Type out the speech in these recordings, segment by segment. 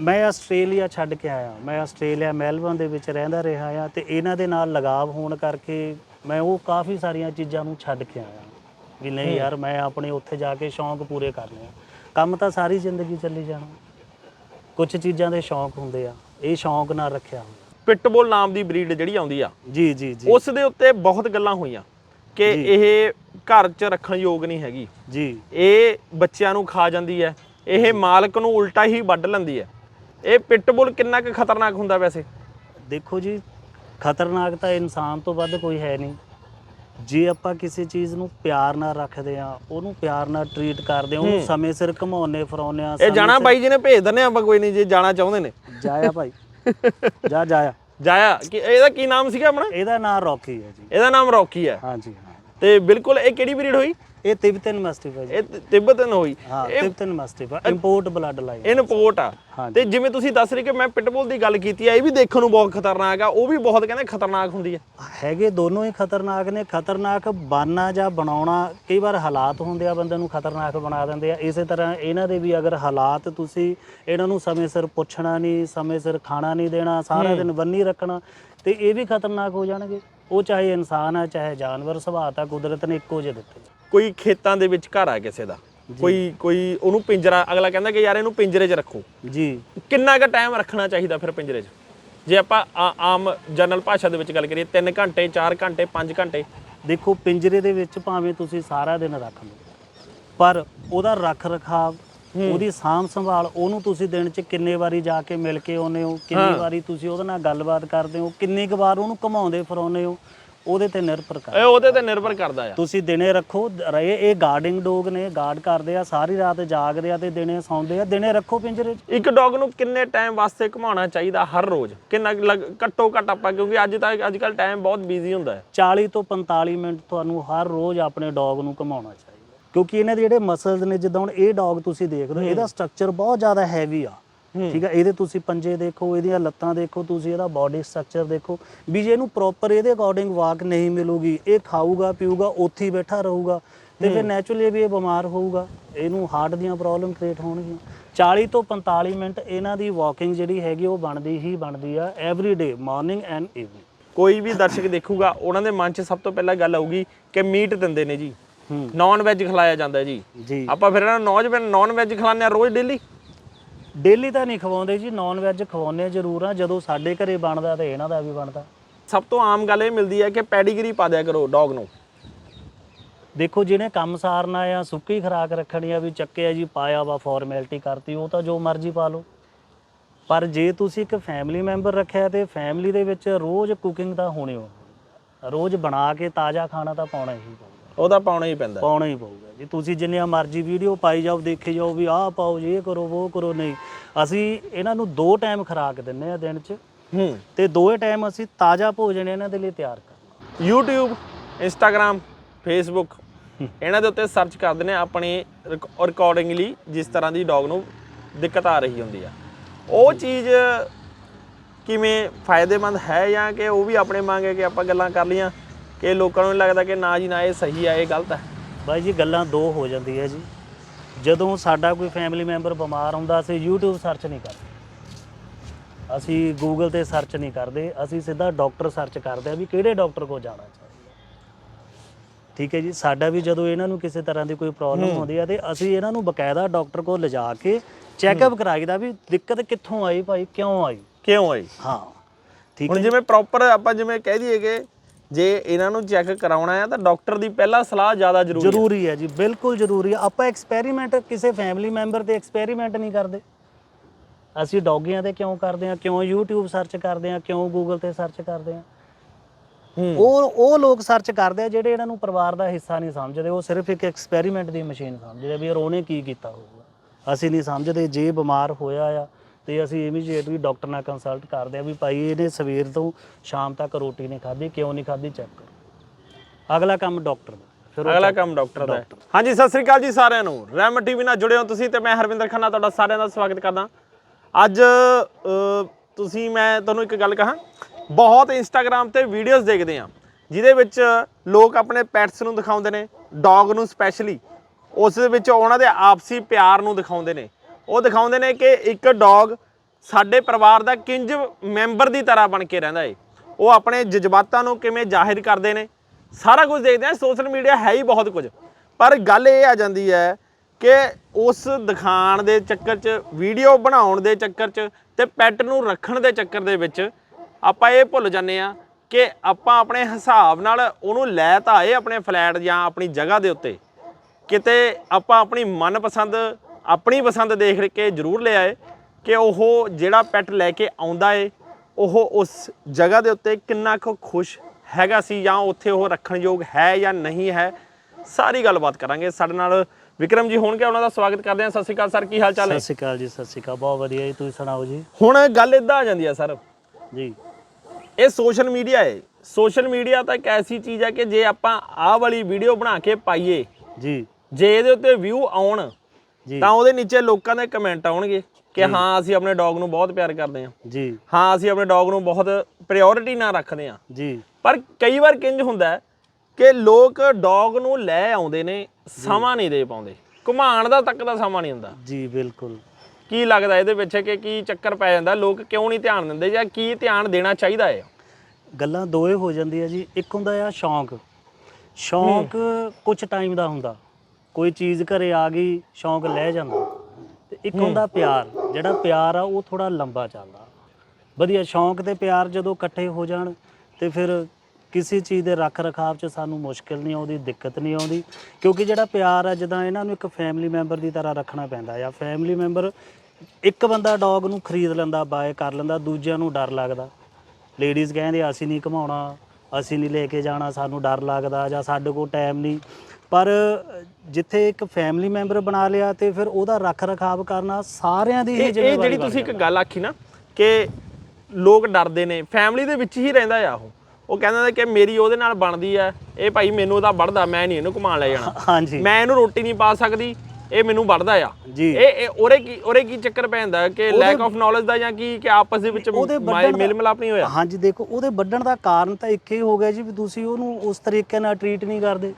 ਮੈਂ ਆਸਟ੍ਰੇਲੀਆ ਛੱਡ ਕੇ ਆਇਆ। ਮੈਂ ਆਸਟ੍ਰੇਲੀਆ ਮੈਲਬਨ ਦੇ ਵਿੱਚ ਰਹਿੰਦਾ ਰਿਹਾ ਆ ਤੇ ਇਹਨਾਂ ਦੇ ਨਾਲ ਲਗਾਵ ਹੋਣ ਕਰਕੇ ਮੈਂ ਉਹ ਕਾਫੀ ਸਾਰੀਆਂ ਚੀਜ਼ਾਂ ਨੂੰ ਛੱਡ ਕੇ ਆਇਆ। ਵੀ ਨਹੀਂ ਯਾਰ ਮੈਂ ਆਪਣੇ ਉੱਥੇ ਜਾ ਕੇ ਸ਼ੌਂਕ ਪੂਰੇ ਕਰਨੇ ਆ। ਕੰਮ ਤਾਂ ਸਾਰੀ ਜ਼ਿੰਦਗੀ ਚੱਲੀ ਜਾਣਾ। ਕੁਝ ਚੀਜ਼ਾਂ ਦੇ ਸ਼ੌਂਕ ਹੁੰਦੇ ਆ। ਇਹ ਸ਼ੌਂਕ ਨਾਲ ਰੱਖਿਆ ਪਿਟਬੁਲ ਨਾਮ ਦੀ ਬਰੀਡ ਜਿਹੜੀ ਆਉਂਦੀ ਆ ਜੀ ਜੀ ਜੀ। ਉਸ ਦੇ ਉੱਤੇ ਬਹੁਤ ਗੱਲਾਂ ਹੋਈਆਂ ਕਿ ਜੀ। ਇਹ ਘਰ 'ਚ ਰੱਖਣ ਯੋਗ ਨਹੀਂ ਹੈਗੀ। ਜੀ। ਇਹ ਬੱਚਿਆਂ ਨੂੰ ਖਾ ਜਾਂਦੀ ਹੈ। ਇਹ ਮਾਲਕ ਨੂੰ ਉਲਟਾ ਹੀ ਵੱਢ ਲੈਂਦੀ ਹੈ। ਇਹ ਪਿਟਬੁਲ ਕਿੰਨਾ ਕੁ ਖਤਰਨਾਕ ਹੁੰਦਾ ਵੈਸੇ? ਦੇਖੋ ਜੀ ਖਤਰਨਾਕ ਤਾਂ ਇਨਸਾਨ ਤੋਂ ਵੱਧ ਕੋਈ ਹੈ ਨਹੀਂ। ਜੇ ਆਪਾਂ ਕਿਸੇ ਚੀਜ਼ ਨੂੰ ਪਿਆਰ ਨਾਲ ਰੱਖਦੇ ਆ ਉਹਨੂੰ ਪਿਆਰ ਨਾਲ ਟਰੀਟ ਕਰਦੇ ਆ ਉਹਨੂੰ ਸਮੇਂ ਸਿਰ ਘਮਾਉਨੇ ਫਰਾਉਨੇ ਆ ਇਹ ਜਾਣਾ ਬਾਈ ਜੀ ਨੇ ਭੇਜ ਦਿੰਨੇ ਆਪਾਂ ਕੋਈ ਨਹੀਂ ਜੇ ਜਾਣਾ ਚਾਹੁੰਦੇ ਨੇ। ਜਾਇਆ ਭਾਈ। ਜਾ ਜਾਇਆ। ਜਾਇਆ। ਕਿ ਇਹਦਾ ਕੀ ਨਾਮ ਸੀਗਾ ਆਪਣਾ? ਇਹਦਾ ਨਾਮ ਰੌਕੀ ਹੈ ਜੀ। ਇਹਦਾ ਨਾਮ ਰੌਕੀ ਹੈ। ਹਾਂਜੀ ਹਾਂ। ਤੇ ਬਿਲਕੁਲ ਇਹ ਕਿਹੜੀ ਬਰੀਡ ਹੋਈ? ਇਹ ਤਿਬਤਨ ਮਸਟਿਫ ਹੈ ਜੀ। ਇਹ ਤ- ਤਿੱਬਤਨ ਹੋਈ। ਹਾਂ ਇਹ ਤਿਬਤਨ ਮਸਟਿਫ ਹੈ ਇੰਪੋਰਟ ਬਲੱਡ ਲਾਈਨ ਇਨਪੋਰਟ ਆ। ਤੇ ਜਿਵੇਂ ਤੁਸੀਂ ਦੱਸ ਰਹੇ ਕਿ ਮੈਂ ਪਿਟਬੁਲ ਦੀ ਗੱਲ ਕੀਤੀ ਆ ਇਹ ਵੀ ਦੇਖਣ ਨੂੰ ਬਹੁਤ ਖਤਰਨਾਕ ਆ ਉਹ ਵੀ ਬਹੁਤ ਕਹਿੰਦੇ ਖਤਰਨਾਕ ਹੁੰਦੀ ਆ। ਹੈਗੇ ਦੋਨੋਂ ਹੀ ਖਤਰਨਾਕ ਨੇ ਖਤਰਨਾਕ ਬਣਨਾ ਜਾਂ ਬਣਾਉਣਾ ਕਈ ਵਾਰ ਹਾਲਾਤ ਹੁੰਦੇ ਆ ਬੰਦੇ ਨੂੰ ਖਤਰਨਾਕ ਬਣਾ ਦਿੰਦੇ ਆ। ਇਸੇ ਤਰ੍ਹਾਂ ਇਹਨਾਂ ਦੇ ਵੀ ਅਗਰ ਹਾਲਾਤ ਤੁਸੀਂ ਇਹਨਾਂ ਨੂੰ ਸਮੇਂ ਸਿਰ ਪੁੱਛਣਾ ਨਹੀਂ ਸਮੇਂ ਸਿਰ ਖਾਣਾ ਨਹੀਂ ਦੇਣਾ ਸਾਰਾ ਦਿਨ ਬੰਨੀ ਰੱਖਣਾ ਤੇ ਇਹ ਵੀ ਖਤਰਨਾਕ ਹੋ ਜਾਣਗੇ। ਉਹ ਚਾਹੇ ਇਨਸਾਨ ਆ ਚਾਹੇ ਜਾਨਵਰ ਸੁਭਾਅ ਤਾਂ ਕੁਦਰਤ ਨੇ ਇੱਕੋ ਜਿਹੇ ਦਿੱਤੇ। ਕੋਈ ਖੇਤਾਂ ਦੇ ਵਿੱਚ ਘਰ ਆ ਕਿਸੇ ਦਾ। ਕੋਈ ਕੋਈ ਉਹਨੂੰ ਪਿੰਜਰਾ ਅਗਲਾ ਕਹਿੰਦਾ ਕਿ ਯਾਰ ਇਹਨੂੰ ਪਿੰਜਰੇ 'ਚ ਰੱਖੋ। ਜੀ। ਕਿੰਨਾ ਕੁ ਟਾਈਮ ਰੱਖਣਾ ਚਾਹੀਦਾ ਫਿਰ ਪਿੰਜਰੇ 'ਚ? ਜੇ ਆਪਾਂ ਆ- ਆਮ ਜਨਰਲ ਭਾਸ਼ਾ ਦੇ ਵਿੱਚ ਗੱਲ ਕਰੀਏ 3 ਘੰਟੇ 4 ਘੰਟੇ 5 ਘੰਟੇ। ਦੇਖੋ ਪਿੰਜਰੇ ਦੇ ਵਿੱਚ ਭਾਵੇਂ ਤੁਸੀਂ ਸਾਰਾ ਦਿਨ ਰੱਖ ਲਓ ਪਰ ਉਹਦਾ ਰੱਖ ਰਖਾਵ ਉਹਦੀ ਸਾਂਭ ਸੰਭਾਲ ਉਹਨੂੰ ਤੁਸੀਂ ਦਿਨ 'ਚ ਕਿੰਨੇ ਵਾਰੀ ਜਾ ਕੇ ਮਿਲ ਕੇ ਆਉਂਦੇ ਹੋ ਕਿੰਨੀ ਵਾਰੀ ਤੁਸੀਂ ਉਹਦੇ ਨਾਲ ਗੱਲਬਾਤ ਕਰਦੇ ਹੋ ਕਿੰਨੀ ਕੁ ਵਾਰ ਉਹਨੂੰ ਘਮਾਉਂਦੇ ਫਿਰਾਉਂਦੇ ਹੋ ਉਹਦੇ ਤੇ ਨਿਰਭਰ ਕਰ ਇਹ ਉਹਦੇ ਤੇ ਨਿਰਭਰ ਕਰਦਾ ਆ। ਤੁਸੀਂ ਦਿਨੇ ਰੱਖੋ ਰਹੇ ਇਹ ਗਾਰਡਿੰਗ ਡੋਗ ਨੇ ਗਾਰਡ ਕਰਦੇ ਆ ਸਾਰੀ ਰਾਤ ਜਾਗਦੇ ਆ ਤੇ ਦਿਨੇ ਸੌਂਦੇ ਆ। ਦਿਨੇ ਰੱਖੋ ਪਿੰਜਰੇ 'ਚ। ਇੱਕ ਡੌਗ ਨੂੰ ਕਿੰਨੇ ਟਾਈਮ ਵਾਸਤੇ ਘੁਮਾਉਣਾ ਚਾਹੀਦਾ ਹਰ ਰੋਜ਼? ਕਿੰਨਾ ਘੱਟੋ ਘੱਟ ਆਪਾਂ ਕਿਉਂਕਿ ਅੱਜ ਤੱਕ ਅੱਜ ਕੱਲ ਟਾਈਮ ਬਹੁਤ ਬਿਜ਼ੀ ਹੁੰਦਾ ਹੈ। 40 ਤੋਂ 45 ਮਿੰਟ ਤੁਹਾਨੂੰ ਹਰ ਰੋਜ਼ ਆਪਣੇ ਡੌਗ ਨੂੰ ਘੁਮਾਉਣਾ ਚਾਹੀਦਾ। ਕਿਉਂਕਿ ਇਹਨਾਂ ਦੇ ਜਿਹੜੇ ਮਸਲਸ ਨੇ ਜਿੱਦਾਂ ਹੁਣ ਇਹ ਡੌਗ ਤੁਸੀਂ ਦੇਖ ਰਹੇ ਹੋ ਇਹਦਾ ਸਟਰਕਚਰ ਬਹੁਤ ਜ਼ਿਆਦਾ ਹੈਵੀ ਆ। ਠੀਕ ਆ? ਇਹਦੇ ਤੁਸੀਂ ਪੰਜੇ ਦੇਖੋ ਇਹਦੀਆਂ ਲੱਤਾਂ ਦੇਖੋ ਤੁਸੀਂ ਇਹਦਾ ਬਾਡੀ ਸਟਰਕਚਰ ਦੇਖੋ। ਵੀ ਜੇ ਇਹਨੂੰ ਪ੍ਰੋਪਰ ਇਹਦੇ ਅਕੋਰਡਿੰਗ ਵਾਕ ਨਹੀਂ ਮਿਲੂਗੀ ਇਹ ਖਾਊਗਾ ਪੀਊਗਾ ਉੱਥੇ ਹੀ ਬੈਠਾ ਰਹੂਗਾ ਤੇ ਫਿਰ ਨੈਚੁਰਲੀ ਵੀ ਇਹ ਬਿਮਾਰ ਹੋਊਗਾ। ਇਹਨੂੰ ਹਾਰਟ ਦੀਆਂ ਪ੍ਰੋਬਲਮ ਕ੍ਰੀਏਟ ਹੋਣਗੀਆਂ। 40 ਤੋਂ 45 ਮਿੰਟ ਇਹਨਾਂ ਦੀ ਵਾਕਿੰਗ ਜਿਹੜੀ ਹੈਗੀ ਉਹ ਬਣਦੀ ਹੀ ਬਣਦੀ ਆ every day morning and evening ਕੋਈ ਵੀ ਦਰਸ਼ਕ ਦੇਖੂਗਾ ਉਹਨਾਂ ਦੇ ਮਨ 'ਚ ਸਭ ਤੋਂ ਪਹਿਲਾਂ ਗੱਲ ਆਊਗੀ ਕਿ ਮੀਟ ਦਿੰਦੇ ਨੇ ਜੀ। ਹੂੰ। ਨਾਨ ਵੈਜ ਖਿਲਾਇਆ ਜਾਂਦਾ ਹੈ ਜੀ। ਆਪਾਂ ਫਿਰ ਇਹਨਾਂ ਨੂੰ ਨੌਜਵਾਨ ਨਾਨ ਵੈਜ ਖਿਲਾਉਂਦੇ ਆ ਰੋਜ਼ ਡੇਲੀ ਡੇਲੀ ਤਾਂ ਨਹੀਂ ਖਵਾਉਂਦੇ ਜੀ ਨਾਨ ਵੈਜ ਖਵਾਉਂਦੇ ਜ਼ਰੂਰ ਆ ਜਦੋਂ ਸਾਡੇ ਘਰੇ ਬਣਦਾ ਤੇ ਇਹਨਾਂ ਦਾ ਵੀ ਬਣਦਾ। ਸਭ ਤੋਂ ਆਮ ਗੱਲ ਇਹ ਮਿਲਦੀ ਹੈ ਕਿ ਪੈਡੀਗਰੀ ਪਾ ਦਿਆ ਕਰੋ ਡੌਗ ਨੂੰ। ਦੇਖੋ ਜਿਹਨੇ ਕੰਮ ਸਾਰਨਾ ਆ ਸੁੱਕੀ ਖਰਾਕ ਰੱਖਣੀ ਆ ਵੀ ਚੱਕਿਆ ਜੀ ਪਾਇਆ ਵਾ ਫਾਰਮੈਲਿਟੀ ਕਰਤੀ ਉਹ ਤਾਂ ਜੋ ਮਰਜ਼ੀ ਪਾ ਲਓ। ਪਰ ਜੇ ਤੁਸੀਂ ਇੱਕ ਫੈਮਿਲੀ ਮੈਂਬਰ ਰੱਖਿਆ ਤੇ ਫੈਮਿਲੀ ਦੇ ਵਿੱਚ ਰੋਜ਼ ਕੁਕਿੰਗ ਤਾਂ ਹੋਣੀ ਹੋ ਰੋਜ਼ ਬਣਾ ਕੇ ਤਾਜ਼ਾ ਖਾਣਾ ਤਾਂ ਪਾਉਣਾ ਹੀ ਪਊਗਾ ਉਹਦਾ ਪਾਉਣਾ ਹੀ ਪੈਂਦਾ। ਪਾਉਣਾ ਹੀ ਪਊਗਾ ਜੀ। ਤੁਸੀਂ ਜਿੰਨੀਆਂ ਮਰਜ਼ੀ ਵੀਡੀਓ ਪਾਈ ਜਾਓ ਦੇਖੀ ਜਾਓ ਵੀ ਆਹ ਪਾਓ ਜੀ ਇਹ ਕਰੋ ਉਹ ਕਰੋ ਨਹੀਂ। ਅਸੀਂ ਇਹਨਾਂ ਨੂੰ ਦੋ ਟਾਈਮ ਖਰਾਕ ਦਿੰਨੇ ਆ ਦਿਨ 'ਚ। ਹੂੰ। ਤੇ ਦੋਏ ਟਾਈਮ ਅਸੀਂ ਤਾਜ਼ਾ ਭੋਜਨ ਇਹਨਾਂ ਦੇ ਲਈ ਤਿਆਰ ਕਰਨਾ YouTube Instagram Facebook ਇਹਨਾਂ ਦੇ ਉੱਤੇ ਸਰਚ ਕਰਦੇ ਨੇ ਆਪਣੀ ਰਿਕਾਰਡਿੰਗਲੀ ਜਿਸ ਤਰ੍ਹਾਂ ਦੀ ਡੌਗ ਨੂੰ ਦਿੱਕਤ ਆ ਰਹੀ ਹੁੰਦੀ ਆ। ਉਹ ਚੀਜ਼ ਕਿਵੇਂ ਫਾਇਦੇਮੰਦ ਹੈ ਜਾਂ ਕਿ ਉਹ ਵੀ ਆਪਣੇ ਮੰਗੇ ਕਿ ਆਪਾਂ ਗੱਲਾਂ ਕਰ ਲੀਆਂ ਕਿ ਲੋਕਾਂ ਨੂੰ ਲੱਗਦਾ ਕਿ ਨਾ ਜੀ ਨਾ ਇਹ ਸਹੀ ਆ ਇਹ ਗਲਤ ਹੈ ਬਾਈ ਜੀ ਗੱਲਾਂ ਦੋ ਹੋ ਜਾਂਦੀ ਹੈ ਜੀ। ਜਦੋਂ ਸਾਡਾ ਕੋਈ ਫੈਮਿਲੀ ਮੈਂਬਰ ਬਿਮਾਰ ਹੁੰਦਾ ਅਸੀਂ YouTube ਸਰਚ ਨਹੀਂ ਕਰਦੇ। ਅਸੀਂ Google ਤੇ ਸਰਚ ਨਹੀਂ ਕਰਦੇ। ਅਸੀਂ ਸਿੱਧਾ ਡਾਕਟਰ ਸਰਚ ਕਰਦੇ ਆ ਵੀ ਕਿਹੜੇ ਡਾਕਟਰ ਕੋਲ ਜਾਣਾ ਚਾਹੀਦਾ। ਠੀਕ ਹੈ ਜੀ ਸਾਡਾ ਵੀ ਜਦੋਂ ਇਹਨਾਂ ਨੂੰ ਕਿਸੇ ਤਰ੍ਹਾਂ ਦੀ ਕੋਈ ਪ੍ਰੋਬਲਮ ਹੁੰਦੀ ਆ ਤੇ ਅਸੀਂ ਇਹਨਾਂ ਨੂੰ ਬਕਾਇਦਾ ਡਾਕਟਰ ਕੋਲ ਲਿਜਾ ਕੇ ਚੈੱਕਅਪ ਕਰਾਈਦਾ ਵੀ ਦਿੱਕਤ ਕਿੱਥੋਂ ਆਈ ਭਾਈ ਕਿਉਂ ਆਈ? ਕਿਉਂ ਆਈ? ਹਾਂ ਠੀਕ ਹੁਣ ਜਿਵੇਂ ਪ੍ਰੋਪਰ ਆਪਾਂ ਜਿਵੇਂ ਕਹਿ ਦਈਏ ਕਿ ਜੇ ਇਹਨਾਂ ਨੂੰ ਚੈੱਕ ਕਰਾਉਣਾ ਹੈ ਤਾਂ ਡਾਕਟਰ ਦੀ ਪਹਿਲਾ ਸਲਾਹ ਜ਼ਿਆਦਾ ਜ਼ਰੂਰੀ ਹੈ। ਜ਼ਰੂਰੀ ਹੈ ਜੀ ਬਿਲਕੁਲ ਜ਼ਰੂਰੀ ਹੈ। ਆਪਾਂ ਐਕਸਪੈਰੀਮੈਂਟ ਕਿਸੇ ਫੈਮਿਲੀ ਮੈਂਬਰ ਤੇ ਐਕਸਪੈਰੀਮੈਂਟ ਨਹੀਂ ਕਰਦੇ। ਅਸੀਂ ਡੌਗੀਆਂ ਤੇ ਕਿਉਂ ਕਰਦੇ ਆ ਕਿਉਂ YouTube ਸਰਚ ਕਰਦੇ ਆ ਕਿਉਂ Google ਤੇ ਸਰਚ ਕਰਦੇ ਆ ਹੂੰ। ਉਹ ਉਹ ਲੋਕ ਸਰਚ ਕਰਦੇ ਆ ਜਿਹੜੇ ਇਹਨਾਂ ਨੂੰ ਪਰਿਵਾਰ ਦਾ ਹਿੱਸਾ ਨਹੀਂ ਸਮਝਦੇ। ਉਹ ਸਿਰਫ ਇੱਕ ਐਕਸਪੈਰੀਮੈਂਟ ਦੀ ਮਸ਼ੀਨ ਸਮਝਦੇ ਆ ਵੀ ਯਾਰ ਉਹਨੇ ਕੀ ਕੀਤਾ ਹੋਊਗਾ। ਅਸੀਂ ਨਹੀਂ ਸਮਝਦੇ ਜੇ ਬਿਮਾਰ ਹੋਇਆ ਆ ਤੇ ਅਸੀਂ ਇਮੀਡੀਏਟਲੀ ਡਾਕਟਰ ਨਾਲ ਕੰਸਲਟ ਕਰਦੇ ਆ ਵੀ ਭਾਈ ਇਹਨੇ ਸਵੇਰ ਤੋਂ ਸ਼ਾਮ ਤੱਕ ਰੋਟੀ ਨਹੀਂ ਖਾਧੀ ਕਿਉਂ ਨਹੀਂ ਖਾਧੀ ਚੈੱਕ ਕਰੋ। ਅਗਲਾ ਕੰਮ ਡਾਕਟਰ ਦਾ ਫਿਰ ਅਗਲਾ ਕੰਮ ਡਾਕਟਰ ਦਾ ਹਾਂਜੀ ਸਤਿ ਸ੍ਰੀ ਅਕਾਲ ਜੀ ਸਾਰਿਆਂ ਨੂੰ। ਰੈਮ ਟੀਵੀ ਨਾਲ ਜੁੜੇ ਹੋ ਤੁਸੀਂ ਤੇ ਮੈਂ ਹਰਵਿੰਦਰ ਖੰਨਾ ਤੁਹਾਡਾ ਸਾਰਿਆਂ ਦਾ ਸਵਾਗਤ ਕਰਦਾ। ਅੱਜ ਤੁਸੀਂ ਮੈਂ ਤੁਹਾਨੂੰ ਇੱਕ ਗੱਲ ਕਹਾਂ। ਬਹੁਤ ਇੰਸਟਾਗ੍ਰam ਤੇ ਵੀਡੀਓਜ਼ ਦੇਖਦੇ ਆ ਜਿਹਦੇ ਵਿੱਚ ਲੋਕ ਆਪਣੇ ਪੈਟਸ ਨੂੰ ਦਿਖਾਉਂਦੇ ਨੇ ਡੌਗ ਨੂੰ ਸਪੈਸ਼ਲੀ ਉਸ ਦੇ ਵਿੱਚ ਉਹਨਾਂ ਦੇ ਆਪਸੀ ਪਿਆਰ ਨੂੰ ਦਿਖਾਉਂਦੇ ਨੇ। ਉਹ ਦਿਖਾਉਂਦੇ ਨੇ ਕਿ ਇੱਕ ਡੌਗ ਸਾਡੇ ਪਰਿਵਾਰ ਦਾ ਕਿੰਜ ਮੈਂਬਰ ਦੀ ਤਰ੍ਹਾਂ ਬਣ ਕੇ ਰਹਿੰਦਾ ਏ। ਉਹ ਆਪਣੇ ਜਜ਼ਬਾਤਾਂ ਨੂੰ ਕਿਵੇਂ ਜ਼ਾਹਿਰ ਕਰਦੇ ਨੇ, ਸਾਰਾ ਕੁਝ ਦੇਖਦੇ ਆ, ਸੋਸ਼ਲ ਮੀਡੀਆ ਹੈ ਹੀ ਬਹੁਤ ਕੁਝ। ਪਰ ਗੱਲ ਇਹ ਆ ਜਾਂਦੀ ਹੈ ਕਿ ਉਸ ਦਿਖਾਣ ਦੇ ਚੱਕਰ 'ਚ, ਵੀਡੀਓ ਬਣਾਉਣ ਦੇ ਚੱਕਰ 'ਚ ਤੇ ਪੈਟ ਨੂੰ ਰੱਖਣ ਦੇ ਚੱਕਰ ਦੇ ਵਿੱਚ ਆਪਾਂ ਇਹ ਭੁੱਲ ਜਾਂਦੇ ਆ ਕਿ ਆਪਾਂ ਆਪਣੇ ਹਿਸਾਬ ਨਾਲ ਉਹਨੂੰ ਲੈ ਤਾਂ ਆਏ ਆਪਣੇ ਫਲੈਟ ਜਾਂ ਆਪਣੀ ਜਗ੍ਹਾ ਦੇ ਉੱਤੇ। ਕਿਤੇ ਆਪਾਂ ਆਪਣੀ ਮਨਪਸੰਦ ਆਪਣੀ ਪਸੰਦ ਦੇਖ ਕੇ ਜ਼ਰੂਰ ਲੈ ਆਏ ਕਿ ਉਹ ਜਿਹੜਾ ਪੈਟ ਲੈ ਕੇ ਆਉਂਦਾ ਏ ਉਹ ਉਸ ਜਗ੍ਹਾ ਦੇ ਉੱਤੇ ਕਿੰਨਾ ਕੁ ਖੁਸ਼ ਹੈਗਾ ਸੀ ਜਾਂ ਉੱਥੇ ਉਹ ਰੱਖਣ ਯੋਗ ਹੈ ਜਾਂ ਨਹੀਂ ਹੈ ਸਾਰੀ ਗੱਲਬਾਤ ਕਰਾਂਗੇ। ਸਾਡੇ ਨਾਲ ਵਿਕਰਮ ਜੀ ਹੋਣਗੇ ਉਹਨਾਂ ਦਾ ਸਵਾਗਤ ਕਰਦੇ ਹਾਂ। ਸਤਿ ਸ਼੍ਰੀ ਅਕਾਲ ਸਰ ਕੀ ਹਾਲ ਚਾਲ ਹੈ ਸਤਿ ਸ਼੍ਰੀ ਅਕਾਲ ਜੀ ਸਤਿ ਸ਼੍ਰੀ ਅਕਾਲ। ਬਹੁਤ ਵਧੀਆ ਜੀ ਤੁਸੀਂ ਸੁਣਾਓ ਜੀ? ਹੁਣ ਗੱਲ ਇਦਾਂ ਆ ਜਾਂਦੀ ਆ ਸਰ। ਜੀ। ਇਹ ਸੋਸ਼ਲ ਮੀਡੀਆ ਹੈ ਸੋਸ਼ਲ ਮੀਡੀਆ ਤਾਂ ਇੱਕ ਐਸੀ ਚੀਜ਼ ਹੈ ਕਿ ਜੇ ਆਪਾਂ ਆਹ ਵਾਲੀ ਵੀਡੀਓ ਬਣਾ ਕੇ ਪਾਈਏ ਜੀ। ਜੇ ਇਹਦੇ ਉੱਤੇ ਵਿਊ ਆਉਣ ਤਾਂ ਉਹਦੇ ਨੀਚੇ ਲੋਕਾਂ ਦੇ ਕਮੈਂਟ ਆਉਣਗੇ ਕਿ ਹਾਂ। ਅਸੀਂ ਆਪਣੇ ਡੌਗ ਨੂੰ ਬਹੁਤ ਪਿਆਰ ਕਰਦੇ ਹਾਂ। ਜੀ। ਹਾਂ ਅਸੀਂ ਆਪਣੇ ਡੌਗ ਨੂੰ ਬਹੁਤ ਪ੍ਰਾਇੋਰਟੀ ਨਾਲ ਰੱਖਦੇ ਹਾਂ। ਜੀ। ਪਰ ਕਈ ਵਾਰ ਕਿੰਜ ਹੁੰਦਾ ਹੈ ਕਿ ਲੋਕ ਡੌਗ ਨੂੰ ਲੈ ਆਉਂਦੇ ਨੇ ਸਮਾਂ ਨਹੀਂ ਦੇ ਪਾਉਂਦੇ। ਘੁਮਾਉਣ ਦਾ ਤੱਕ ਦਾ ਸਮਾਂ ਨਹੀਂ ਹੁੰਦਾ। ਜੀ ਬਿਲਕੁਲ। ਕੀ ਲੱਗਦਾ ਇਹਦੇ ਪਿੱਛੇ ਕਿ ਕੀ ਚੱਕਰ ਪੈ ਜਾਂਦਾ? ਲੋਕ ਕਿਉਂ ਨਹੀਂ ਧਿਆਨ ਦਿੰਦੇ ਜਾਂ ਕੀ ਧਿਆਨ ਦੇਣਾ ਚਾਹੀਦਾ ਹੈ? ਗੱਲਾਂ ਦੋਏ ਹੋ ਜਾਂਦੀਆਂ ਜੀ। ਇੱਕ ਹੁੰਦਾ ਆ ਸ਼ੌਂਕ। ਸ਼ੌਂਕ ਕੁਝ ਟਾਈਮ ਦਾ ਹੁੰਦਾ। ਕੋਈ ਚੀਜ਼ ਘਰੇ ਆ ਗਈ ਸ਼ੌਂਕ ਲੈ ਜਾਂਦਾ। ਤੇ ਇੱਕ ਹੁੰਦਾ ਪਿਆਰ ਜਿਹੜਾ ਪਿਆਰ ਆ ਉਹ ਥੋੜਾ ਲੰਬਾ ਚੱਲਦਾ। ਵਧੀਆ ਸ਼ੌਂਕ ਤੇ ਪਿਆਰ ਜਦੋਂ ਇਕੱਠੇ ਹੋ ਜਾਣ ਤੇ ਫਿਰ ਕਿਸੇ ਚੀਜ਼ ਦੇ ਰੱਖ ਰਖਾਵ 'ਚ ਸਾਨੂੰ ਮੁਸ਼ਕਿਲ ਨਹੀਂ ਆਉਂਦੀ ਦਿੱਕਤ ਨਹੀਂ ਆਉਂਦੀ। ਕਿਉਂਕਿ ਜਿਹੜਾ ਪਿਆਰ ਆ ਜਦਾਂ ਇਹਨਾਂ ਨੂੰ ਇੱਕ ਫੈਮਿਲੀ ਮੈਂਬਰ ਦੀ ਤਰ੍ਹਾਂ ਰੱਖਣਾ ਪੈਂਦਾ ਆ। ਫੈਮਿਲੀ ਮੈਂਬਰ ਇੱਕ ਬੰਦਾ ਡੌਗ ਨੂੰ ਖਰੀਦ ਲੈਂਦਾ ਬਾਏ ਕਰ ਲੈਂਦਾ ਦੂਜਿਆਂ ਨੂੰ ਡਰ ਲੱਗਦਾ। ਲੇਡੀਜ਼ ਕਹਿੰਦੇ ਅਸੀਂ ਨਹੀਂ ਘਮਾਉਣਾ ਅਸੀਂ ਨਹੀਂ ਲੈ ਕੇ ਜਾਣਾ ਸਾਨੂੰ ਡਰ ਲੱਗਦਾ ਜਾਂ ਸਾਡੇ ਕੋਲ ਟਾਈਮ ਨਹੀਂ। ਪਰ ਜਿੱਥੇ ਇੱਕ ਫੈਮਿਲੀ ਮੈਂਬਰ ਬਣਾ ਲਿਆ ਤੇ ਫਿਰ ਉਹਦਾ ਰੱਖ ਰਖਾਵ ਕਰਨਾ ਸਾਰਿਆਂ ਦੀ ਹੀ ਇਹ ਇਹ ਜ਼ਿੰਮੇਵਾਰੀ ਜਿਹੜੀ ਬਣ ਤੁਸੀਂ ਇੱਕ। ਗੱਲ ਆਖੀ ਨਾ ਕਿ ਲੋਕ ਡਰਦੇ ਨੇ ਫੈਮਿਲੀ ਦੇ ਵਿੱਚ ਹੀ ਰਹਿੰਦਾ ਆ ਉਹ। ਉਹ ਕਹਿੰਦਾ ਕਿ ਮੇਰੀ ਉਹਦੇ ਨਾਲ ਬਣਦੀ ਆ ਇਹ ਭਾਈ ਮੈਨੂੰ ਉਹਦਾ ਵੜਦਾ ਮੈਂ ਨਹੀਂ ਇਹਨੂੰ ਘੁਮਾਉਣ ਲੈ ਜਾਣਾ। ਹਾਂਜੀ। ਮੈਂ ਇਹਨੂੰ ਰੋਟੀ ਨਹੀਂ ਪਾ ਸਕਦੀ ਇਹ ਮੈਨੂੰ ਵੜਦਾ ਆ। ਜੀ। ਇਹ ਇਹ ਉਹਰੇ ਕੀ ਉਹਰੇ ਕੀ ਚੱਕਰ ਪੈਂਦਾ ਕਿ ਲੈਕ ਆਫ ਨੌਲੇਜ ਦਾ ਜਾਂ ਕੀ ਕਿ ਆਪਸ ਦੇ ਵਿੱਚ ਮੇਲ ਮਿਲਾਪ ਨਹੀਂ ਹੋਇਆ? ਹਾਂਜੀ ਦੇਖੋ ਉਹਦੇ ਵੱਢਣ ਦਾ ਕਾਰਨ ਤਾਂ ਇੱਕ ਹੀ ਹੋ ਗਿਆ ਜੀ ਵੀ ਤੁਸੀਂ ਉਹਨੂੰ ਉਸ ਤਰੀਕੇ ਨਾਲ ਟਰੀਟ ਨਹੀਂ ਕਰਦੇ।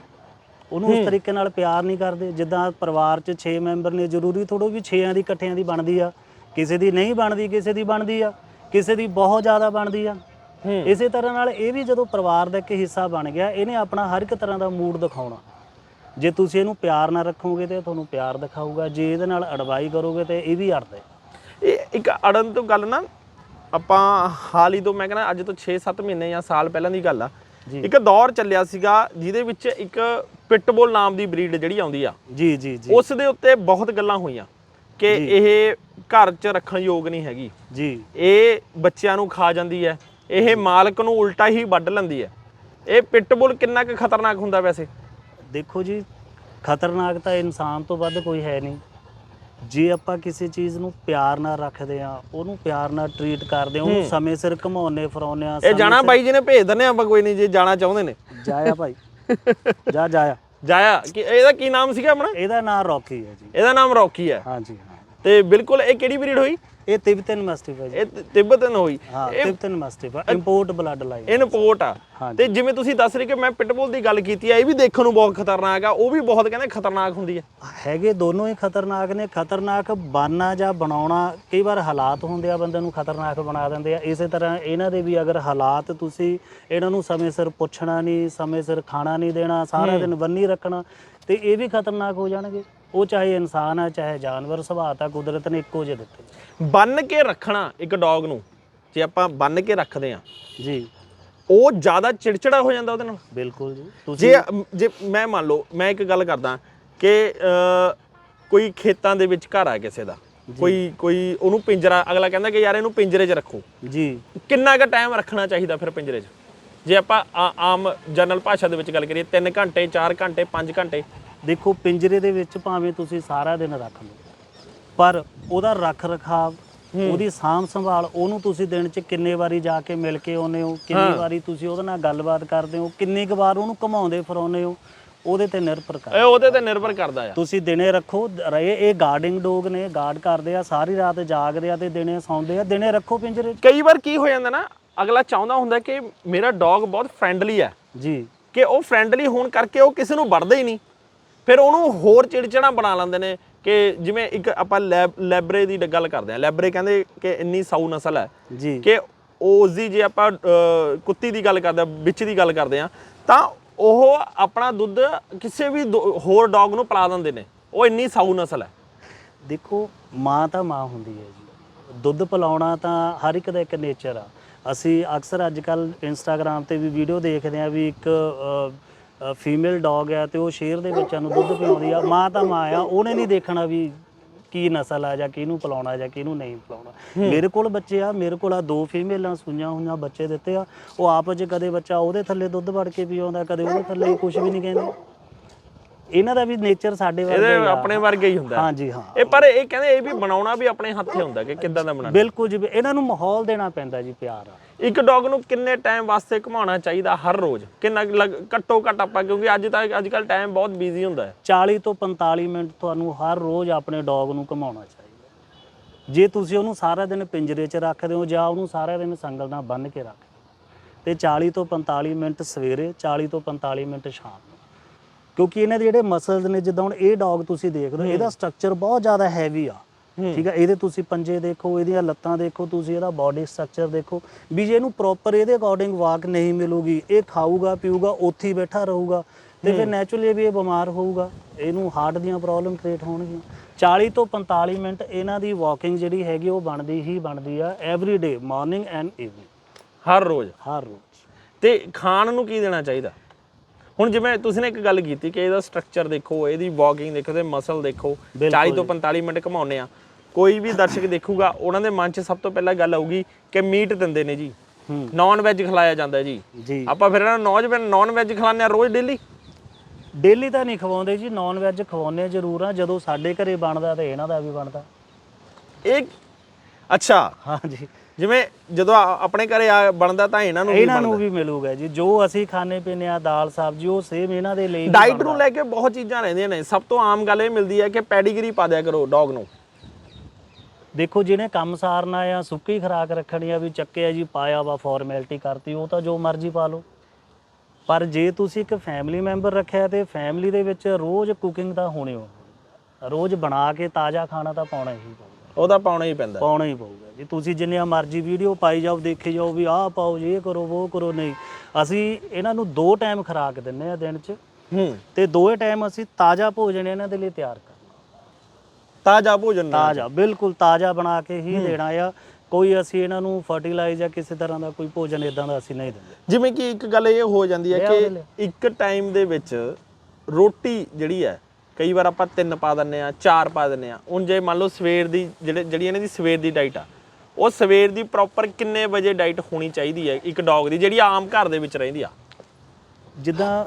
ਉਹਨੂੰ ਉਸ ਤਰੀਕੇ ਨਾਲ ਪਿਆਰ ਨਹੀਂ ਕਰਦੇ। ਜਿੱਦਾਂ ਪਰਿਵਾਰ 'ਚ 6 ਮੈਂਬਰ ਨੇ ਜ਼ਰੂਰੀ ਥੋੜੋ ਵੀ 6ਾਂ ਦੀ ਇਕੱਠਿਆਂ ਦੀ ਬਣਦੀ ਆ। ਕਿਸੇ ਦੀ ਨਹੀਂ ਬਣਦੀ ਕਿਸੇ ਦੀ ਬਣਦੀ ਆ। ਕਿਸੇ ਦੀ ਬਹੁਤ ਜ਼ਿਆਦਾ ਬਣਦੀ ਆ। ਇਸੇ ਤਰ੍ਹਾਂ ਨਾਲ ਇਹ ਵੀ ਜਦੋਂ ਪਰਿਵਾਰ ਦਾ ਇੱਕ ਹਿੱਸਾ ਬਣ ਗਿਆ ਇਹਨੇ ਆਪਣਾ ਹਰ ਇੱਕ ਤਰ੍ਹਾਂ ਦਾ ਮੂਡ ਦਿਖਾਉਣਾ। ਜੇ ਤੁਸੀਂ ਇਹਨੂੰ ਪਿਆਰ ਨਾਲ ਰੱਖੋਗੇ ਤੇ ਤੁਹਾਨੂੰ ਪਿਆਰ ਦਿਖਾਊਗਾ। ਜੇ ਇਹਦੇ ਨਾਲ ਅੜਵਾਈ ਕਰੋਗੇ ਤੇ ਇਹ ਵੀ ਅੜਦਾ। ਇਹ ਇੱਕ ਅੜਨ ਤੋਂ ਗੱਲ ਨਾ ਆਪਾਂ ਹਾਲ ਹੀ ਤੋਂ ਮੈਂ ਕਹਿੰਦਾ ਅੱਜ ਤੋਂ 6-7 ਮਹੀਨੇ ਜਾਂ ਸਾਲ ਪਹਿਲਾਂ ਦੀ ਗੱਲ ਆ। ਇੱਕ ਦੌਰ ਚੱਲਿਆ ਸੀਗਾ ਜਿਹਦੇ ਵਿੱਚ ਇੱਕ ਪਿਟਬੁਲ ਨਾਮ ਦੀ ਬਰੀਡ ਜਿਹੜੀ ਆਉਂਦੀ ਆ ਜੀ ਜੀ ਜੀ। ਉਸ ਦੇ ਉੱਤੇ ਬਹੁਤ ਗੱਲਾਂ ਹੋਈਆਂ ਕਿ। ਇਹ ਘਰ 'ਚ ਰੱਖਣ ਯੋਗ ਨਹੀਂ ਹੈਗੀ। ਜੀ। ਇਹ ਬੱਚਿਆਂ ਨੂੰ ਖਾ ਜਾਂਦੀ ਹੈ। ਇਹ ਮਾਲਕ ਨੂੰ ਉਲਟਾ ਹੀ ਵੱਢ ਲੈਂਦੀ ਹੈ। ਇਹ ਪਿਟਬੁਲ ਕਿੰਨਾ ਕੁ ਖਤਰਨਾਕ ਹੁੰਦਾ ਵੈਸੇ? ਦੇਖੋ ਜੀ ਖਤਰਨਾਕ ਤਾਂ ਇਨਸਾਨ ਤੋਂ ਵੱਧ ਕੋਈ ਹੈ ਨਹੀਂ। ਜੇ ਆਪਾਂ ਕਿਸੇ ਚੀਜ਼ ਨੂੰ ਪਿਆਰ ਨਾਲ ਰੱਖਦੇ ਆ ਉਹਨੂੰ ਪਿਆਰ ਨਾਲ ਟਰੀਟ ਕਰਦੇ ਆ ਉਹਨੂੰ ਸਮੇਂ ਸਿਰ ਘਮਾਉਨੇ ਫਰਾਉਨੇ ਆ ਇਹ ਜਾਣਾ ਬਾਈ ਜੀ ਨੇ ਭੇਜ ਦਿੰਨੇ ਆਪਾਂ ਕੋਈ ਨਹੀਂ ਜੇ ਜਾਣਾ ਚਾਹੁੰਦੇ ਨੇ। ਜਾਇਆ ਭਾਈ। ਜਾ ਜਾਇਆ। ਜਾਇਆ। ਕਿ ਇਹਦਾ ਕੀ ਨਾਮ ਸੀਗਾ ਆਪਣਾ? ਇਹਦਾ ਨਾਮ ਰੌਕੀ ਹੈ ਜੀ। ਇਹਦਾ ਨਾਮ ਰੌਕੀ ਹੈ। ਹਾਂਜੀ ਤੇ ਬਿਲਕੁਲ ਇਹ ਕਿਹੜੀ ਬਰੀਡ ਹੋਈ? ਇਹ ਤਿਬਤਨ ਮਸਟਿਫ ਹੈ ਜੀ। ਇਹ ਤ- ਤਿੱਬਤਨ ਹੋਈ। ਹਾਂ ਇਹ ਤਿਬਤਨ ਮਸਟਿਫ ਹੈ ਇੰਪੋਰਟ ਬਲੱਡ ਲਾਈਨ ਇਨਪੋਰਟ ਆ। ਹਾਂਜੀ। ਤੇ ਜਿਵੇਂ ਤੁਸੀਂ ਦੱਸ ਰਹੇ ਕਿ ਮੈਂ ਪਿਟਬੁਲ ਦੀ ਗੱਲ ਕੀਤੀ ਆ ਇਹ ਵੀ ਦੇਖਣ ਨੂੰ ਬਹੁਤ ਖਤਰਨਾਕ ਆ ਉਹ ਵੀ ਬਹੁਤ ਕਹਿੰਦੇ ਖਤਰਨਾਕ ਹੁੰਦੀ ਆ। ਹੈਗੇ ਦੋਨੋਂ ਹੀ ਖਤਰਨਾਕ ਨੇ ਖਤਰਨਾਕ ਬਣਨਾ ਜਾਂ ਬਣਾਉਣਾ ਕਈ ਵਾਰ ਹਾਲਾਤ ਹੁੰਦੇ ਆ ਬੰਦੇ ਨੂੰ ਖਤਰਨਾਕ ਬਣਾ ਦਿੰਦੇ ਆ। ਇਸੇ ਤਰ੍ਹਾਂ ਇਹਨਾਂ ਦੇ ਵੀ ਅਗਰ ਹਾਲਾਤ ਤੁਸੀਂ ਇਹਨਾਂ ਨੂੰ ਸਮੇਂ ਸਿਰ ਪੁੱਛਣਾ ਨਹੀਂ ਸਮੇਂ ਸਿਰ ਖਾਣਾ ਨਹੀਂ ਦੇਣਾ ਸਾਰਾ ਦਿਨ ਬੰਨੀ ਰੱਖਣਾ ਤੇ ਇਹ ਵੀ ਖਤਰਨਾਕ ਹੋ ਜਾਣਗੇ। ਉਹ ਚਾਹੇ ਇਨਸਾਨ ਆ ਚਾਹੇ ਜਾਨਵਰ ਸੁਭਾਅ ਤਾਂ ਕੁਦਰਤ ਨੇ ਇੱਕੋ ਜਿਹੇ ਦਿੱਤੇ। ਬੰਨ ਕੇ ਰੱਖਣਾ ਇੱਕ ਡੌਗ ਨੂੰ ਜੇ ਆਪਾਂ ਬੰਨ ਕੇ ਰੱਖਦੇ ਆ ਜੀ। ਉਹ ਜ਼ਿਆਦਾ ਚਿੜਚਿੜਾ ਹੋ ਜਾਂਦਾ ਉਹਦੇ ਨਾਲ। ਬਿਲਕੁਲ ਜੀ। ਤੁਸੀਂ ਜੇ ਜੇ ਮੈਂ ਮੰਨ ਲਓ ਮੈਂ ਇੱਕ ਗੱਲ ਕਰਦਾ ਕਿ ਅ, ਕੋਈ ਖੇਤਾਂ ਦੇ ਵਿੱਚ ਘਰ ਆ ਕਿਸੇ ਦਾ। ਕੋਈ ਕੋਈ ਉਹਨੂੰ ਪਿੰਜਰਾ ਅਗਲਾ ਕਹਿੰਦਾ ਕਿ ਯਾਰ ਇਹਨੂੰ ਪਿੰਜਰੇ 'ਚ ਰੱਖੋ। ਜੀ। ਕਿੰਨਾ ਕੁ ਟਾਈਮ ਰੱਖਣਾ ਚਾਹੀਦਾ ਫਿਰ ਪਿੰਜਰੇ 'ਚ? ਜੇ ਆਪਾਂ ਆ- ਆਮ ਜਨਰਲ ਭਾਸ਼ਾ ਦੇ ਵਿੱਚ ਗੱਲ ਕਰੀਏ 3 ਘੰਟੇ 4 ਘੰਟੇ 5 ਘੰਟੇ ਦੇਖੋ ਪਿੰਜਰੇ ਦੇ ਵਿੱਚ ਭਾਵੇਂ ਤੁਸੀਂ ਸਾਰਾ ਦਿਨ ਰੱਖ ਲਓ ਪਰ ਉਹਦਾ ਰੱਖ ਰਖਾਵ ਉਹਦੀ ਸਾਂਭ ਸੰਭਾਲ ਉਹਨੂੰ ਤੁਸੀਂ ਦਿਨ 'ਚ ਕਿੰਨੇ ਵਾਰੀ ਜਾ ਕੇ ਮਿਲ ਕੇ ਆਉਂਦੇ ਹੋ ਕਿੰਨੀ ਵਾਰੀ ਤੁਸੀਂ ਉਹਦੇ ਨਾਲ ਗੱਲਬਾਤ ਕਰਦੇ ਹੋ ਕਿੰਨੀ ਕੁ ਵਾਰ ਉਹਨੂੰ ਘਮਾਉਂਦੇ ਫਿਰਾਉਂਦੇ ਹੋ ਉਹਦੇ ਤੇ ਨਿਰਭਰ ਕਰ ਇਹ ਉਹਦੇ ਤੇ ਨਿਰਭਰ ਕਰਦਾ ਆ। ਤੁਸੀਂ ਦਿਨੇ ਰੱਖੋ ਰਹੇ ਇਹ ਗਾਰਡਿੰਗ ਡੋਗ ਨੇ ਗਾਰਡ ਕਰਦੇ ਆ ਸਾਰੀ ਰਾਤ ਜਾਗਦੇ ਆ ਤੇ ਦਿਨੇ ਸੌਂਦੇ ਆ ਦਿਨੇ ਰੱਖੋ ਪਿੰਜਰੇ 'ਚ। ਕਈ ਵਾਰ ਕੀ ਹੋ ਜਾਂਦਾ ਨਾ ਅਗਲਾ ਚਾਹੁੰਦਾ ਹੁੰਦਾ ਕਿ ਮੇਰਾ ਡੌਗ ਬਹੁਤ ਫ੍ਰੈਂਡਲੀ ਹੈ ਜੀ। ਕਿ ਉਹ ਫ੍ਰੈਂਡਲੀ ਹੋਣ ਕਰਕੇ ਉਹ ਕਿਸੇ ਨੂੰ ਵੜਦਾ ਹੀ ਨਹੀਂ। ਫਿਰ ਉਹਨੂੰ ਹੋਰ ਚਿੜਚਿੜਾ ਬਣਾ ਲੈਂਦੇ ਨੇ ਕਿ ਜਿਵੇਂ ਇੱਕ ਆਪਾਂ ਲੈਬ ਲੈਬਰੇ ਦੀ ਗੱਲ ਕਰਦੇ ਆ ਲੈਬਰੇ ਕਹਿੰਦੇ ਕਿ ਇੰਨੀ ਸਾਊ ਨਸਲ ਹੈ ਜੀ। ਕਿ ਉਸ ਦੀ ਜੇ ਆਪਾਂ ਕੁੱਤੀ ਦੀ ਗੱਲ ਕਰਦੇ ਆ ਵਿੱਚ ਦੀ ਗੱਲ ਕਰਦੇ ਆ ਤਾਂ ਉਹ ਆਪਣਾ ਦੁੱਧ ਕਿਸੇ ਵੀ ਹੋਰ ਡੌਗ ਨੂੰ ਪਿਲਾ ਦਿੰਦੇ ਨੇ। ਉਹ ਇੰਨੀ ਸਾਊ ਨਸਲ ਹੈ। ਦੇਖੋ ਮਾਂ ਤਾਂ ਮਾਂ ਹੁੰਦੀ ਹੈ ਜੀ। ਦੁੱਧ ਪਿਲਾਉਣਾ ਤਾਂ ਹਰ ਇੱਕ ਦਾ ਇੱਕ ਨੇਚਰ ਆ। ਅਸੀਂ ਅਕਸਰ ਅੱਜ ਕੱਲ ਇੰਸਟਾਗ੍ਰam ਤੇ ਵੀ ਵੀਡੀਓ ਦੇਖਦੇ ਆ ਵੀ ਇੱਕ ਫੀਮੇਲ ਡੌਗ ਆ ਤੇ ਉਹ ਸ਼ੇਰ ਦੇ ਬੱਚਿਆਂ ਨੂੰ ਦੁੱਧ ਪਿਲਾਉਂਦੀ ਆ। ਮਾਂ ਤਾਂ ਮਾਂ ਆ ਉਹਨੇ ਨਹੀਂ ਦੇਖਣਾ ਵੀ ਕੀ ਨਸਲ ਆ ਜਾਂ ਕਿਹਨੂੰ ਪਿਲਾਉਣਾ ਜਾਂ ਕਿਹਨੂੰ ਨਹੀਂ ਪਿਲਾਉਣਾ। ਮੇਰੇ ਕੋਲ ਬੱਚੇ ਆ ਮੇਰੇ ਕੋਲ ਆ ਦੋ ਫੀਮੇਲਾਂ ਸੂਈਆਂ ਹੋਈਆਂ ਬੱਚੇ ਦਿੱਤੇ ਆ। ਉਹ ਆਪਸ 'ਚ ਕਦੇ ਬੱਚਾ ਉਹਦੇ ਥੱਲੇ ਦੁੱਧ ਵੜ ਕੇ ਆਉਂਦਾ ਕਦੇ ਉਹਦੇ ਥੱਲੇ ਕੁਝ ਵੀ ਨਹੀਂ ਕਹਿੰਦੇ। ਇਹਨਾਂ ਦਾ ਵੀ ਨੇਚਰ ਸਾਡੇ ਵਰਗਾ ਇਹਦੇ ਆਪਣੇ ਵਰਗੇ ਹੀ ਹੁੰਦਾ। ਹਾਂਜੀ ਹਾਂ। ਇਹ ਪਰ ਇਹ ਕਹਿੰਦੇ ਇਹ ਵੀ ਬਣਾਉਣਾ ਵੀ ਆਪਣੇ ਹੱਥੇ ਹੁੰਦਾ ਕਿ ਕਿੱਦਾਂ ਦਾ ਬਣਾਉਣਾ। ਬਿਲਕੁਲ ਜੀ ਇਹਨਾਂ ਨੂੰ ਮਾਹੌਲ ਦੇਣਾ ਪੈਂਦਾ ਜੀ ਪਿਆਰ ਆ ਇੱਕ ਡੌਗ ਨੂੰ ਕਿੰਨੇ ਟਾਈਮ ਵਾਸਤੇ ਘੁਮਾਉਣਾ ਚਾਹੀਦਾ ਹਰ ਰੋਜ਼? ਕਿੰਨਾ ਘੱਟੋ ਘੱਟ ਆਪਾਂ ਕਿਉਂਕਿ ਅੱਜ ਤੱਕ ਅੱਜ ਕੱਲ ਟਾਈਮ ਬਹੁਤ ਬਿਜ਼ੀ ਹੁੰਦਾ ਹੈ। 40 ਤੋਂ 45 ਮਿੰਟ ਤੁਹਾਨੂੰ ਹਰ ਰੋਜ਼ ਆਪਣੇ ਡੌਗ ਨੂੰ ਘੁਮਾਉਣਾ ਚਾਹੀਦਾ ਜੇ ਤੁਸੀਂ ਉਹਨੂੰ ਸਾਰਾ ਦਿਨ ਪਿੰਜਰੇ 'ਚ ਰੱਖਦੇ ਹੋ ਜਾਂ ਉਹਨੂੰ ਸਾਰਾ ਦਿਨ ਸੰਗਲ ਨਾਲ ਬੰਨ੍ਹ ਕੇ ਰੱਖਦੇ ਹੋ ਤੇ 40 ਤੋਂ 45 ਮਿੰਟ ਸਵੇਰੇ 40 ਤੋਂ 45 ਮਿੰਟ ਸ਼ਾਮ ਨੂੰ ਕਿਉਂਕਿ ਇਹਨਾਂ ਦੇ ਜਿਹੜੇ ਮਸਲਸ ਨੇ ਜਿੱਦਾਂ ਹੁਣ ਇਹ ਡੌਗ ਤੁਸੀਂ ਦੇਖ ਰਹੇ ਹੋ ਇਹਦਾ ਸਟਰਕਚਰ ਬਹੁਤ ਜ਼ਿਆਦਾ ਹੈਵੀ ਆ। ਠੀਕ ਹੈ ਇਹਦੇ ਤੁਸੀਂ ਪੰਜੇ ਦੇਖੋ ਇਹਦੀਆਂ ਲੱਤਾਂ ਦੇਖੋ ਤੁਸੀਂ ਇਹਦਾ ਬਾਡੀ ਸਟਰਕਚਰ ਦੇਖੋ। ਵੀ ਜੇ ਇਹਨੂੰ ਪ੍ਰੋਪਰ ਇਹਦੇ ਅਕੋਰਡਿੰਗ ਵਾਕ ਨਹੀਂ ਮਿਲੂਗੀ ਇਹ ਖਾਊਗਾ ਪੀਊਗਾ ਉੱਥੇ ਹੀ ਬੈਠਾ ਰਹੂਗਾ ਤੇ ਫਿਰ ਨੈਚੁਰਲੀ ਵੀ ਇਹ ਬਿਮਾਰ ਹੋਊਗਾ। ਇਹਨੂੰ ਹਾਰਟ ਦੀਆਂ ਪ੍ਰੋਬਲਮ ਕ੍ਰੀਏਟ ਹੋਣਗੀਆਂ। 40 ਤੋਂ 45 ਮਿੰਟ ਇਹਨਾਂ ਦੀ ਵਾਕਿੰਗ ਜਿਹੜੀ ਹੈਗੀ ਉਹ ਬਣਦੀ ਹੀ ਬਣਦੀ ਆ every day morning and evening ਹਰ ਰੋਜ਼। ਹਰ ਰੋਜ਼। ਤੇ ਖਾਣ ਨੂੰ ਕੀ ਦੇਣਾ ਚਾਹੀਦਾ? ਹੁਣ ਜਿਵੇਂ ਤੁਸੀਂ ਨੇ ਇੱਕ ਗੱਲ ਕੀਤੀ ਕਿ ਇਹਦਾ ਸਟਰਕਚਰ ਦੇਖੋ ਇਹਦੀ ਵਾਕਿੰਗ ਦੇਖੋ ਤੇ ਮਸਲ ਦੇਖੋ 40 ਤੋਂ 45 ਮਿੰਟ ਘਮਾਉਨੇ ਆ ਕੋਈ ਵੀ ਦਰਸ਼ਕ ਦੇਖੂਗਾ ਉਹਨਾਂ ਦੇ ਮਨ 'ਚ ਸਭ ਤੋਂ ਪਹਿਲਾਂ ਗੱਲ ਆਊਗੀ ਕਿ ਮੀਟ ਦਿੰਦੇ ਨੇ ਜੀ। ਨਾਨ ਵੈਜ ਖਿਲਾਇਆ ਜਾਂਦਾ ਜੀ। ਆਪਾਂ ਫਿਰ ਇਹਨਾਂ ਨੂੰ ਨੌਜ ਨਾਨ ਵੈਜ ਖਿਲਾਉਂਦੇ ਆ ਰੋਜ਼ ਡੇਲੀ ਡੇਲੀ ਤਾਂ ਨਹੀਂ ਖਵਾਉਂਦੇ ਜੀ ਨਾਨ ਵੈਜ ਖਵਾਉਂਦੇ ਜ਼ਰੂਰ ਆ ਜਦੋਂ ਸਾਡੇ ਘਰੇ ਬਣਦਾ ਤੇ ਇਹਨਾਂ ਦਾ ਵੀ ਬਣਦਾ। ਇਹ ਅੱਛਾ। ਹਾਂਜੀ। ਜਿਵੇਂ ਜਦੋਂ ਆ- ਆਪਣੇ ਘਰੇ ਆ ਬਣਦਾ ਤਾਂ ਇਹਨਾਂ ਨੂੰ ਵੀ ਇਹਨਾਂ ਨੂੰ ਬਣਦਾ। ਵੀ ਮਿਲੂਗਾ ਜੀ। ਜੋ ਅਸੀਂ ਖਾਣੇ ਪੀਨੇ ਆ ਦਾਲ ਸਬਜ਼ੀ ਉਹ ਸੇਮ ਇਹਨਾਂ ਦੇ ਲਈ ਵੀ ਡਾਈਟ ਬਣਦਾ। ਨੂੰ ਲੈ ਕੇ ਬਹੁਤ ਚੀਜ਼ਾਂ ਰਹਿੰਦੀਆਂ ਨੇ। ਸਭ ਤੋਂ ਆਮ ਗੱਲ ਇਹ ਮਿਲਦੀ ਹੈ ਕਿ ਪੈਡੀਗਰੀ ਪਾ ਦਿਆ ਕਰੋ ਡੌਗ ਨੂੰ। ਦੇਖੋ ਜਿਹਨੇ ਕੰਮ ਸਾਰਨਾ ਆ ਸੁੱਕੀ ਖਰਾਕ ਰੱਖਣੀ ਆ ਵੀ ਚੱਕਿਆ ਜੀ ਪਾਇਆ ਵਾ ਫਾਰਮੈਲਿਟੀ ਕਰਤੀ ਉਹ ਤਾਂ ਜੋ ਮਰਜ਼ੀ ਪਾ ਲਓ। ਪਰ ਜੇ ਤੁਸੀਂ ਇੱਕ ਫੈਮਿਲੀ ਮੈਂਬਰ ਰੱਖਿਆ ਤੇ ਫੈਮਿਲੀ ਦੇ ਵਿੱਚ ਰੋਜ਼ ਕੁਕਿੰਗ ਤਾਂ ਹੋਣੀ ਹੋ। ਰੋਜ਼ ਬਣਾ ਕੇ ਤਾਜ਼ਾ ਖਾਣਾ ਤਾਂ ਪਾਉਣਾ ਹੀ ਉਹਦਾ ਪਾਉਣਾ ਹੀ ਪੈਂਦਾ। ਪਾਉਣਾ ਹੀ ਪਊਗਾ। ਜੀ ਤੁਸੀਂ ਜਿੰਨੀਆਂ ਮਰਜ਼ੀ ਵੀਡੀਓ ਪਾਈ ਜਾਓ ਦੇਖੀ ਜਾਓ ਵੀ ਆਹ ਪਾਓ ਜੀ ਇਹ ਕਰੋ ਉਹ ਕਰੋ ਨਹੀਂ। ਅਸੀਂ ਇਹਨਾਂ ਨੂੰ ਦੋ ਟਾਈਮ ਖੁਰਾਕ ਦਿੰਨੇ ਆ ਦਿਨ 'ਚ ਹੂੰ। ਤੇ ਦੋਏ ਟਾਈਮ ਅਸੀਂ ਤਾਜ਼ਾ ਭੋਜਨ ਇਹਨਾਂ ਦੇ ਲਈ ਤਿਆਰ ਕਰਨਾ ਤਾਜ਼ਾ ਭੋਜਨ। ਤਾਜ਼ਾ ਬਿਲਕੁਲ ਤਾਜ਼ਾ ਬਣਾ ਕੇ ਹੀ ਦੇਣਾ ਆ। ਕੋਈ ਅਸੀਂ ਇਹਨਾਂ ਨੂੰ ਫਰਟੀਲਾਈਜ਼ ਜਾਂ ਕਿਸੇ ਤਰ੍ਹਾਂ ਦਾ ਕੋਈ ਭੋਜਨ ਇਦਾਂ ਦਾ ਅਸੀਂ ਨਹੀਂ ਦਿੰਦੇ। ਜਿਵੇਂ ਕਿ ਇੱਕ ਗੱਲ ਇਹ ਹੋ ਜਾਂਦੀ ਹੈ ਕਿ ਇੱਕ ਟਾਈਮ ਦੇ ਵਿੱਚ ਰੋਟੀ ਜਿਹੜੀ ਹੈ ਕਈ ਵਾਰ ਆਪਾਂ ਤਿੰਨ ਪਾ ਦਿੰਨੇ ਆ ਚਾਰ ਪਾ ਦਿੰਨੇ ਆ ਹੁਣ ਜੇ ਮੰਨ ਲਓ ਸਵੇਰ ਦੀ ਜਿਹੜੇ ਜਿਹੜੀ ਇਹਨਾਂ ਦੀ ਸਵੇਰ ਦੀ ਡਾਈਟ ਆ ਉਹ ਸਵੇਰ ਦੀ ਪ੍ਰੋਪਰ ਕਿੰਨੇ ਵਜੇ ਡਾਈਟ ਹੋਣੀ ਚਾਹੀਦੀ ਹੈ ਇੱਕ ਡੌਗ ਦੀ ਜਿਹੜੀ ਆਮ ਘਰ ਦੇ ਵਿੱਚ ਰਹਿੰਦੀ ਆ? ਜਿੱਦਾਂ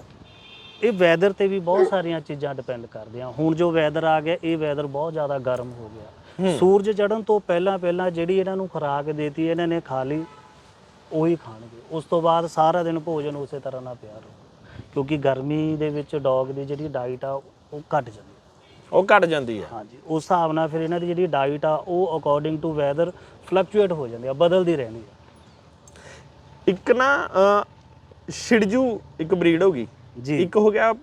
ਇਹ ਵੈਦਰ ਤੇ ਵੀ ਬਹੁਤ ਸਾਰੀਆਂ ਚੀਜ਼ਾਂ ਡਿਪੈਂਡ ਕਰਦੀਆਂ। ਹੁਣ ਜੋ ਵੈਦਰ ਆ ਗਿਆ ਇਹ ਵੈਦਰ ਬਹੁਤ ਜ਼ਿਆਦਾ ਗਰਮ ਹੋ ਗਿਆ। ਸੂਰਜ ਚੜ੍ਹਨ ਤੋਂ ਪਹਿਲਾਂ ਪਹਿਲਾਂ ਜਿਹੜੀ ਇਹਨਾਂ ਨੂੰ ਖੁਰਾਕ ਦੇਤੀ ਇਹਨਾਂ ਨੇ ਖਾ ਲਈ ਉਹੀ ਖਾਣਗੇ। ਉਸ ਤੋਂ ਬਾਅਦ ਸਾਰਾ ਦਿਨ ਭੋਜਨ ਉਸੇ ਤਰ੍ਹਾਂ ਨਾਲ ਪਿਆ ਰਹੂ। ਕਿਉਂਕਿ ਗਰਮੀ ਦੇ ਵਿੱਚ ਡੌਗ ਦੀ ਜਿਹੜੀ ਡਾਈਟ ਆ ਉਹ ਘਟ ਜਾਂਦੀ ਹੈ। ਉਹ ਘਟ ਜਾਂਦੀ ਹੈ। ਹਾਂਜੀ ਉਸ ਹਿਸਾਬ ਨਾਲ ਫਿਰ ਇਹਨਾਂ ਦੀ ਜਿਹੜੀ ਡਾਈਟ ਆ ਉਹ ਅਕੋਰਡਿੰਗ ਟੂ ਵੈਦਰ ਫਲਕਚੁਏਟ ਹੋ ਜਾਂਦੀ ਆ ਬਦਲਦੀ ਰਹਿੰਦੀ ਆ। ਇੱਕ ਨਾ ਅ, ਸ਼ਿਡਜੂ ਇੱਕ ਬਰੀਡ ਹੋਗੀ ਜੀ। ਇੱਕ ਹੋ ਗਿਆ